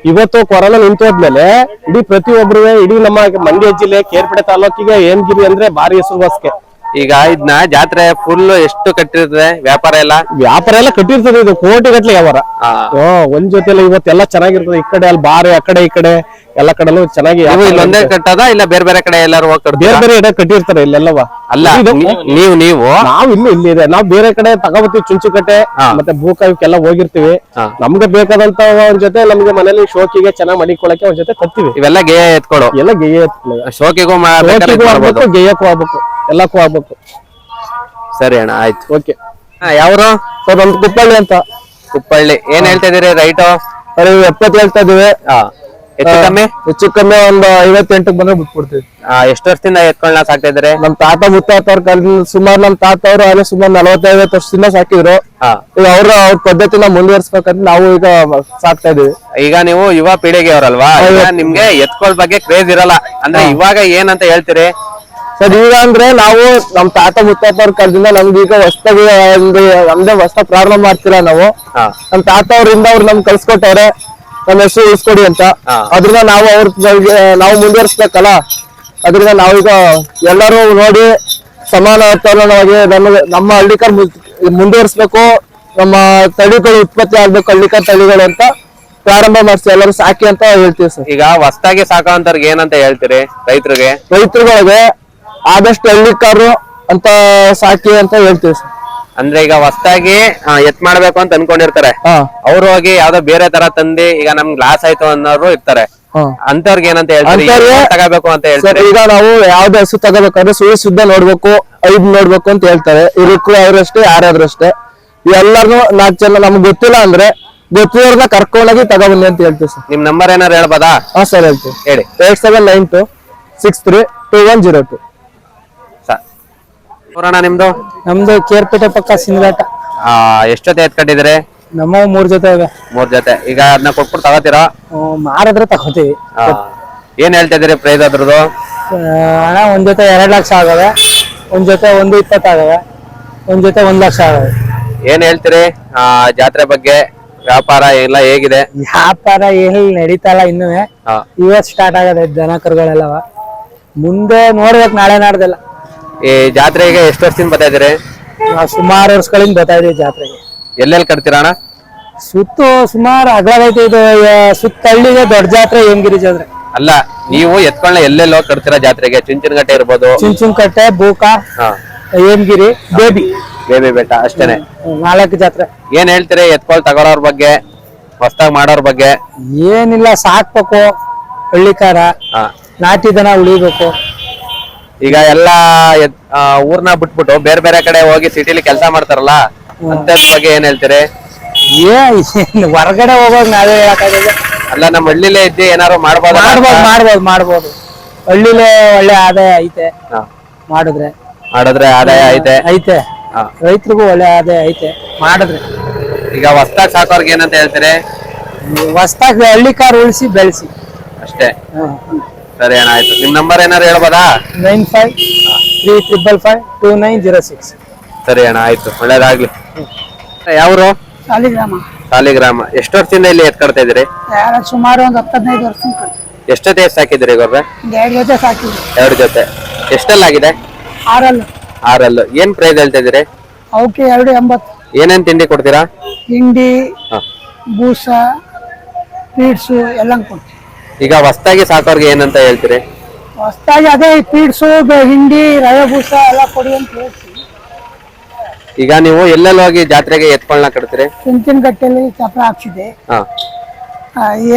ಇವತ್ತು ಕೊರೋನಾ ನಿಂತೋದ್ಮೇಲೆ ಇಡೀ ಪ್ರತಿಯೊಬ್ರು ಇಡೀ ನಮ್ಮ ಮಂಡ್ಯ ಜಿಲ್ಲೆ ಕೇರ್ಪಡೆ ತಾಲೂಕಿಗೆ ಏನ್ಗಿರಿ ಅಂದ್ರೆ ಭಾರಿ ಹೆಸರುವಾಸಿಗೆ ಈಗ ಇದನ್ನ ಜಾತ್ರೆ ಫುಲ್ ಎಷ್ಟು ಕಟ್ಟಿರ್ತದೆ? ವ್ಯಾಪಾರ ಎಲ್ಲ? ವ್ಯಾಪಾರ ಎಲ್ಲ ಕಟ್ಟಿರ್ತದೆ ಇದು ಕೋಟಿ ಗಟ್ಲೆ ವ್ಯಾಪಾರ ಹ್ಮ್, ಒಂದ್ ಜೊತೆ ಇವತ್ತೆಲ್ಲ ಚೆನ್ನಾಗಿರ್ತದೆ. ಈ ಕಡೆ ಅಲ್ಲಿ ಬಾರಿ ಆ ಕಡೆ ಈ ಕಡೆ. ಎಲ್ಲ ಕಡೆನೂ ಚೆನ್ನಾಗಿ ನೀವು ಇಲ್ಲೊಂದೇ ಕಟ್ಟದ ಇಲ್ಲ ಬೇರೆ ಬೇರೆ ಕಡೆ ಎಲ್ಲಾರು ಹೋಗ್ತಾರೆ ಬೇರೆ ಬೇರೆ ಕಡೆ ಕಟ್ಟಿರ್ತಾರೆ ಇಲ್ಲೆಲ್ಲವ? ಅಲ್ಲ ನೀವು ನೀವು ನಾವ್? ಇಲ್ಲಿ ಇಲ್ಲಿ ಇದೆ. ನಾವ್ ಬೇರೆ ಕಡೆ ತಗೋಬತ್ತೀವಿ ಚುಂಚುಕಟ್ಟೆ. ಮತ್ತೆ ಬೂಕಾಯಕ್ಕೆಲ್ಲ ಹೋಗಿರ್ತೀವಿ. ನಮ್ಗೆ ಬೇಕಾದಂತ ಒಂದ್ ಜೊತೆ ನಮ್ಗೆ ಮನೇಲಿ ಶೋಕಿಗೆ ಚೆನ್ನಾಗಿ ಮಡಿಕೊಳಕ್ಕೆ ಒಂದ್ ಜೊತೆ ತತ್ತೀವಿ ಇವೆಲ್ಲ ಗೇಯ ಎತ್ಕೊಳ್ಳೋ ಎಲ್ಲ ಗೇಯ ಶೋಕಿಗೂ ಶೋಕಿಗೂ. ಆಗ್ಬೇಕು ಗೇಯಕ್ಕೂ ಆಗ್ಬೇಕು ಎಲ್ಲಕ್ಕೂ ಆಗ್ಬೇಕು. ಸರಿ ಅಣ್ಣ ಆಯ್ತು. ಓಕೆ. ಯಾವ್ರು? ಸರ್ ನಮ್ದು ಕುಪ್ಪಳ್ಳಿ ಅಂತ. ಕುಪ್ಪಳ್ಳಿ. ಏನ್ ಹೇಳ್ತಾ ಇದೀರಿ ರೈಟು ಸರ್ ಎಪ್ಪತ್ತು ಹೇಳ್ತಾ ಇದೀವಿ ಹೆಚ್ಚು ಕಮ್ಮಿ? ಹೆಚ್ಚು ಕಮ್ಮಿ ಒಂದು ಐವತ್ತೆಂಟಕ್ಕೆ ಬಂದ್ರೆ ಬಿಟ್ಬಿಡ್ತೀವಿ. ಆ, ಎಷ್ಟು ವರ್ಷದಿಂದ ಎತ್ಕೊಂಡ್ ಸಾಕ್ತಾ ಇದಾರೆ ನಮ್ ತಾತ ಮುತ್ತಾತವ್ರ ಕಾಲದಿಂದ ಸುಮಾರು ನಮ್ ತಾತ ಅವ್ರು ಅದೇ ಸುಮಾರು ನಲವತ್ತೈವತ್ತು ವರ್ಷದಿಂದ ಸಾಕಿದ್ರು. ಹಾ. ಈಗ ಅವ್ರ ಅವ್ರ ಪದ್ಧತಿನ ಮುಂದುವರ್ಸ್ಬೇಕಂತ ನಾವು ಈಗ ಸಾಕ್ತಾ ಇದೀವಿ. ಈಗ ನೀವು ಯುವ ಪೀಳಿಗೆ ಅವರಲ್ವಾ ಈಗ ನಿಮ್ಗೆ ಎತ್ಕೊಳ್ ಬಗ್ಗೆ ಕ್ರೇಜ್ ಇರಲ್ಲ. ಅಂದ್ರೆ ಇವಾಗ ಏನಂತ ಹೇಳ್ತೀರಿ? ಸರ್ ಈಗ ಅಂದ್ರೆ ನಾವು ನಮ್ ತಾತ ಮುತ್ತಾತವ್ರ ಕಾಲದಿಂದ ನಮ್ಗೆ ಈಗ ಹೊಸ್ದಾಗಿ ಒಂದು ನಮ್ದೇ ಹೊಸ ಪ್ರಾರಂಭ ಮಾಡ್ತೀರಾ ನಾವು? ಹಾ. ನಮ್ ತಾತ ಅವ್ರಿಂದ ಅವ್ರು ನಮ್ಗೆ ಕಲ್ಸ್ಕೊಟ್ಟವ್ರೆ. ನಮ್ಮ ಹೆಸರು ಉಳಿಸ್ಕೊಡಿ ಅಂತ. ಅದ್ರಿಂದ ನಾವು ಅವ್ರ ನಾವು ಮುಂದುವರಿಸ್ಬೇಕಲ್ಲ? ಅದ್ರಿಂದ ನಾವೀಗ ಎಲ್ಲರೂ ನೋಡಿ ಸಮಾನವಾಗಿ ನಮ್ಮ ನಮ್ಮ ಹಳ್ಳಿಕರ್ ಮುಂದುವರಿಸ್ಬೇಕು. ನಮ್ಮ ತಳಿಗಳು ಉತ್ಪತ್ತಿ ಆಗ್ಬೇಕು ಹಳ್ಳಿಕರ್ ತಳಿಗಳು ಅಂತ ಪ್ರಾರಂಭ ಮಾಡಿಸಿ ಎಲ್ಲರೂ ಸಾಕಿ ಅಂತ ಹೇಳ್ತೀವಿ ಸರ್. ಈಗ ಹೊಸ್ದಾಗಿ ಸಾಕೋಂತವ್ರಿಗೆ ಏನಂತ ಹೇಳ್ತೀರಿ ರೈತರಿಗೆ? ರೈತರುಗಳಿಗೆ ಆದಷ್ಟು ಹಳ್ಳಿಕಾರು ಅಂತ ಸಾಕಿ ಅಂತ ಹೇಳ್ತೀವಿ ಸರ್. ಅಂದ್ರೆ ಈಗ ಹೊಸದಾಗಿ ಎತ್ ಮಾಡ್ಬೇಕು ಅಂತ ಅನ್ಕೊಂಡಿರ್ತಾರೆ. ಅವ್ರು ಹೋಗಿ ಯಾವ್ದೋ ಬೇರೆ ತರ ತಂದಿ ಈಗ ನಮ್ಗೆ ಲಾಸ್ ಆಯ್ತು ಅನ್ನೋರು ಇರ್ತಾರೆ. ಅಂತವ್ರಿಗೆ ಏನಂತ ಹೇಳ್ತಾರೆ? ತಗೋಬೇಕು ಅಂತ ಹೇಳ್ತಾರೆ? ಈಗ ನಾವು ಯಾವ್ದು ಹಸು ತಗೋಬೇಕಾದ್ರೆ ಸುಳಿ ಸುದ್ದ ನೋಡ್ಬೇಕು ಐದ್ ನೋಡ್ಬೇಕು ಅಂತ ಹೇಳ್ತಾರೆ. ಇರುಕ್ರು ಅಷ್ಟೇ ಯಾರಾದ್ರೂ ಅಷ್ಟೇ ಎಲ್ಲಾರ್ನು ನಾಲ್ಕು ಜನ ನಮ್ಗೆ ಗೊತ್ತಿಲ್ಲ ಅಂದ್ರೆ ಗೊತ್ತಿರೋರ್ನ ಕರ್ಕೊಂಡೋಗಿ ತಗೊಬನ್ನಿ ಅಂತ ಹೇಳ್ತೀವಿ ಸರ್. ನಿಮ್ ನಂಬರ್ ಏನಾರು ಹೇಳ್ಬೋದಾ? ಹಾ ಸರ್ ಹೇಳ್ತೀವಿ. ಹೇಳಿ. Eight seven nine two six three two one zero two. ಪುರಾಣ ನಿಮ್ದು? ನಮ್ದು ಕೇರ್ಪೇಟೆ ಪಕ್ಕ ಸಿಂಗಾಟ ಆ, ಎಷ್ಟೊತ್ತೆ ಜೊತೆ ಕಟ್ಟಿದ್ರಿ ನಮ್ಮ ಮೂರ್ ಜೊತೆ ಇವೆ ಮೂರ್ ಜೊತೆ. ಈಗ ಅದನ್ನ ಕೊಟ್ಬಿಟ್ಟು ತಗೋತೀರಾ? ಹ್ಮ್, ಮಾರಿದ್ರೆ ತಗೋತೀವಿ. ಆ, ಏನ್ ಹೇಳ್ತಾ ಇದೀರಿ ಪ್ರೈಸ್ ಅದ್ರದ್ದು? ಆ, ಹಣ ಒಂದ್ ಜೊತೆ ಎರಡ್ ಲಕ್ಷ ಆಗವೆ. ಒಂದ್ ಜೊತೆ ಒಂದು ಇಪ್ಪತ್ತಾಗವೆ ಒಂದ್ ಜೊತೆ ಒಂದ್ ಲಕ್ಷ ಆಗವೆ. ಏನ್ ಹೇಳ್ತೀರಿ? ಆ ಜಾತ್ರೆ ಬಗ್ಗೆ ವ್ಯಾಪಾರ ಎಲ್ಲ ಹೇಗಿದೆ? ವ್ಯಾಪಾರ ಏನ್ ನಡೀತಲ್ಲ ಇನ್ನೂ ಹಾ. ಇವತ್ ಸ್ಟಾರ್ಟ್ ಆಗದೆ ದನ ಕರುಗಳೆಲ್ಲವ. ಮುಂದೆ ನೋಡ್ಬೇಕು ನಾಳೆ ನಾಡ್ದೆಲ್ಲ. ಈ ಜಾತ್ರೆಗೆ ಎಷ್ಟು ವರ್ಷದಿಂದ ಬರ್ತಾ ಇದ್ರಿ ನಾವು ಸುಮಾರು ವರ್ಷಗಳಿಂದ ಬರ್ತಾ ಇದೀವಿ ಜಾತ್ರೆಗೆ. ಎಲ್ಲೆಲ್ಲಿ ಕಟ್ತೀರಾ ಅಣ್ಣ? ಸುತ್ತು ಸುಮಾರು ಅಗಲೈತೆ ಇದು ಸುತ್ತ ಹಳ್ಳಿಗೆ ದೊಡ್ಡ ಜಾತ್ರೆ ಹೆಂಗಿರಿ ಜಾತ್ರೆ. ಅಲ್ಲ ನೀವು ಎತ್ಕೊಳ್ಳ ಎಲ್ಲೆಲ್ಲೋ ಕಟ್ತೀರಾ ಜಾತ್ರೆಗೆ? ಚುಂಚನಗಟ್ಟೆ ಇರ್ಬೋದು. ಚುಂಚುಂಕಟ್ಟೆ ಬೂಕ ಹಾ. ಹೇಮಗಿರಿ ಬೇಬಿ. ಬೇಬಿ ಬೆಟ್ಟ ಅಷ್ಟೇನೆ. ನಾಲ್ಕು ಜಾತ್ರೆ. ಏನ್ ಹೇಳ್ತೀರಿ ಎತ್ಕೊಳ್ ತಗೊಳೋರ್ ಬಗ್ಗೆ ಹೊಸ್ದಾಗ್ ಮಾಡೋರ್ ಬಗ್ಗೆ? ಏನಿಲ್ಲ ಸಾಕ್ಬೇಕು ಹಳ್ಳಿಕಾರ. ಹಾ. ನಾಟಿ ದನ ಉಳಿಬೇಕು. ಈಗ ಎಲ್ಲಾ ಊರ್ನ ಬಿಟ್ಬಿಟ್ಟು ಬೇರೆ ಬೇರೆ ಕಡೆ ಹೋಗಿ ಸಿಟಿಲಿ ಕೆಲಸ ಮಾಡ್ತಾರಲ್ಲ ಅಂತದ್ ಬಗ್ಗೆ ಏನ್ ಹೇಳ್ತೀರಿ? ಹೊರಗಡೆ ಹೋಗೋದು ನಾವೇ ಹೇಳಕ್ಕಾಗಲ್ಲ. ಅಲ್ಲ ನಮ್ಮ ಹಳ್ಳಿಲೇ ಇದ್ದು ಏನಾರು ಮಾಡ್ಬೋದು ಮಾಡ್ಬೋದು ಮಾಡ್ಬೋದು ಮಾಡ್ಬೋದು. ಹಳ್ಳಿಲೇ ಒಳ್ಳೆ ಆದಾಯ ಐತೆ. ಹಾ. ಮಾಡಿದ್ರೆ. ಮಾಡಿದ್ರೆ ಆದಾಯ ಐತೆ? ಐತೆ. ಹಾ. ರೈತರಿಗೂ ಒಳ್ಳೆ ಆದಾಯ ಐತೆ. ಮಾಡಿದ್ರೆ. ಈಗ ಹೊಸ್ದಾಗ್ ಸಾಕೋರ್ಗೆ ಏನಂತ ಹೇಳ್ತೀರಿ? ಹೊಸ್ತಾಗ ಹಳ್ಳಿ ಕಾರ್ ಉಳಿಸಿ ಬೆಳೆಸಿ. ಅಷ್ಟೇ. ಸರಿ ಅಣ್ಣ ಆಯ್ತು. ನಿಮ್ ನಂಬರ್ ಏನಾರು ಹೇಳ್ಬೋದಾ? Nine five three triple five two nine zero six. ಸರಿ ಅಣ್ಣ ಆಯ್ತು. ಒಳ್ಳೇದಾಗ್ಲಿ. ಯಾವ್ರು? ಸಾಲಿಗ್ರಾಮ ಸಾಲಿಗ್ರಾಮ ಎಷ್ಟು ವರ್ಷದಿಂದ ಇಲ್ಲಿ ಎತ್ಕಡ್ತಾ ಇದ್ದೀರಿ? ಯಾರ ಸುಮಾರು ಒಂದು ಹತ್ತು ಹದಿನೈದು ವರ್ಷ ಎಷ್ಟೊತ್ತೆ ಎಷ್ಟು ಹಾಕಿದ್ರಿ ಗೊಬ್ಬರ ಎರಡು ಜೊತೆ ಸಾಕಿದ್ವಿ. ಎರಡು ಜೊತೆ. ಎಷ್ಟೆಲ್ಲಾಗಿದೆ? ಆರಲ್ಲು. ಆರಲ್ಲು. ಏನ್ ಪ್ರೈಸ್ ಹೇಳ್ತಾ ಇದ್ರಿ ಅವಕ್ಕೆ ಎರಡು ಎಂಬತ್ತು. ಏನೇನ್ ತಿಂಡಿ ಕೊಡ್ತೀರಾ? ಹಿಂಡಿ ಹಾ. ಬೂಸ ಸ್ವೀಟ್ಸು ಎಲ್ಲ ಕೊಡ್ತೀವಿ. ಈಗ ಹೊಸ್ತಾಗಿ ಸಾಕೋರ್ಗೆ ಏನಂತ ಹೇಳ್ತೀರಿ? ಹೊಸ್ತಾಗಿ ಅದೇ ಪೀಡ್ಸು ಹಿಂಡಿ ರವೆ ಬೂಸ ಎಲ್ಲ ಕೊಡಿ ಅಂತ ಹೇಳ್ತೀವಿ. ಈಗ ನೀವು ಎಲ್ಲೆಲ್ಲ ಹೋಗಿ ಜಾತ್ರೆಗೆ ಎತ್ಕೊಳ್ನ ಕಟ್ತೀರಿ? ಚಿಂಚಿನ ಕಟ್ಟೆಯಲ್ಲಿ ಚಪ್ರ ಹಾಕ್ಸಿದೆ ಹಾ.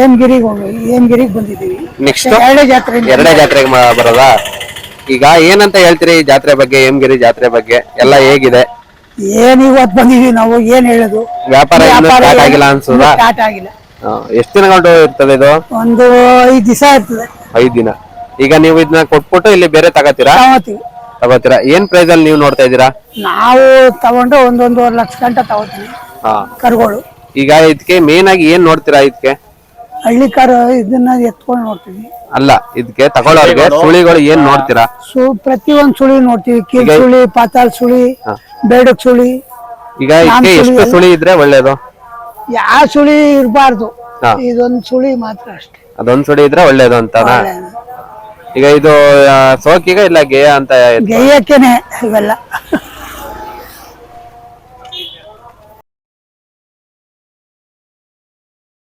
ಏನ್ಗಿರಿಗೆ ಹೋಗಿ ಏನ್ಗಿರಿಗೆ ಬಂದಿದ್ದೀವಿ. ನೆಕ್ಸ್ಟ್ ಎರಡೇ ಜಾತ್ರೆ ಎರಡೇ ಜಾತ್ರೆಗೆ ಮ- ಬರೋದಾ? ಈಗ ಏನಂತ ಹೇಳ್ತೀರಿ ಈ ಜಾತ್ರೆ ಬಗ್ಗೆ ಹೇಮಗಿರಿ ಜಾತ್ರೆ ಬಗ್ಗೆ? ಎಲ್ಲ ಹೇಗಿದೆ? ಏನ್ ಇವತ್ತು ಬಂದಿದೀವಿ ನಾವು ಏನ್ ಹೇಳೋದು? ವ್ಯಾಪಾರ ಇನ್ನೂ ವ್ಯಾಪಾರ ಸ್ಟಾರ್ಟ್ ಆಗಿಲ್ಲ ಏನು ಅನ್ಸುದಾ? ಸ್ಟಾರ್ಟ್ ಆಗಿಲ್ಲ. ಎಷ್ಟು ದಿನಗಳು ಇರ್ತದೆ ಇದು? ಒಂದು ಐದ್ ದಿವಸ ಇರ್ತದೆ ಐದ್ ದಿನ. ಈಗ ನೀವು ಇದನ್ನ ಕೊಟ್ಬಿಟ್ಟು ಇಲ್ಲಿ ಬೇರೆ ತಗೋತೀರಾ? ತಗೋತೀವಿ. ತಗೋತೀರಾ? ಏನ್ ಪ್ರೈಸ್ ಅಲ್ಲಿ ನೀವು ನೋಡ್ತಾ ಇದ್ದೀರಾ? ನಾವು ತಗೊಂಡು ಒಂದೊಂದೂವರೆ ಲಕ್ಷ ಗಂಟೆ ತಗೋತೀವಿ. ಹಾ. ಕರುಗಳು. ಈಗ ಇದಕ್ಕೆ ಮೇನ್ ಆಗಿ ಏನ್ ನೋಡ್ತೀರಾ ಇದಕ್ಕೆ? ಹಳ್ಳಿ ಕರು ಇದನ್ನ ಎತ್ಕೊಂಡು ನೋಡ್ತೀವಿ. ಅಲ್ಲ ಇದಕ್ಕೆ ತಗೊಳ್ಳೋರ್ಗೆ ಸುಳಿಗಳು. ಏನ್ ನೋಡ್ತೀರಾ? ಸು ಪ್ರತಿಯೊಂದು ಸುಳಿ ನೋಡ್ತೀವಿ. ಕೀಲ್ ಸುಳಿ ಪಾತಾಳ ಸುಳಿ ಬೇಡಕ್ ಸುಳಿ ಈಗ ಇದಕ್ಕೆ ಎಷ್ಟು ಸುಳಿ ಇದ್ರೆ ಒಳ್ಳೇದು? ಯಾವ ಸುಳಿ ಇರಬಾರ್ದು. ಹಾ. ಇದೊಂದು ಸುಳಿ ಮಾತ್ರ ಅಷ್ಟೇ. ಅದೊಂದ್ ಸುಳಿ ಇದ್ರೆ ಒಳ್ಳೇದು ಅಂತ ಈಗ ಇದು ಆ, ಸೋಕಿಗ ಇಲ್ಲ ಗೇಯ ಅಂತ ಗೇಯಕ್ಕೇನೆ ಇವೆಲ್ಲ.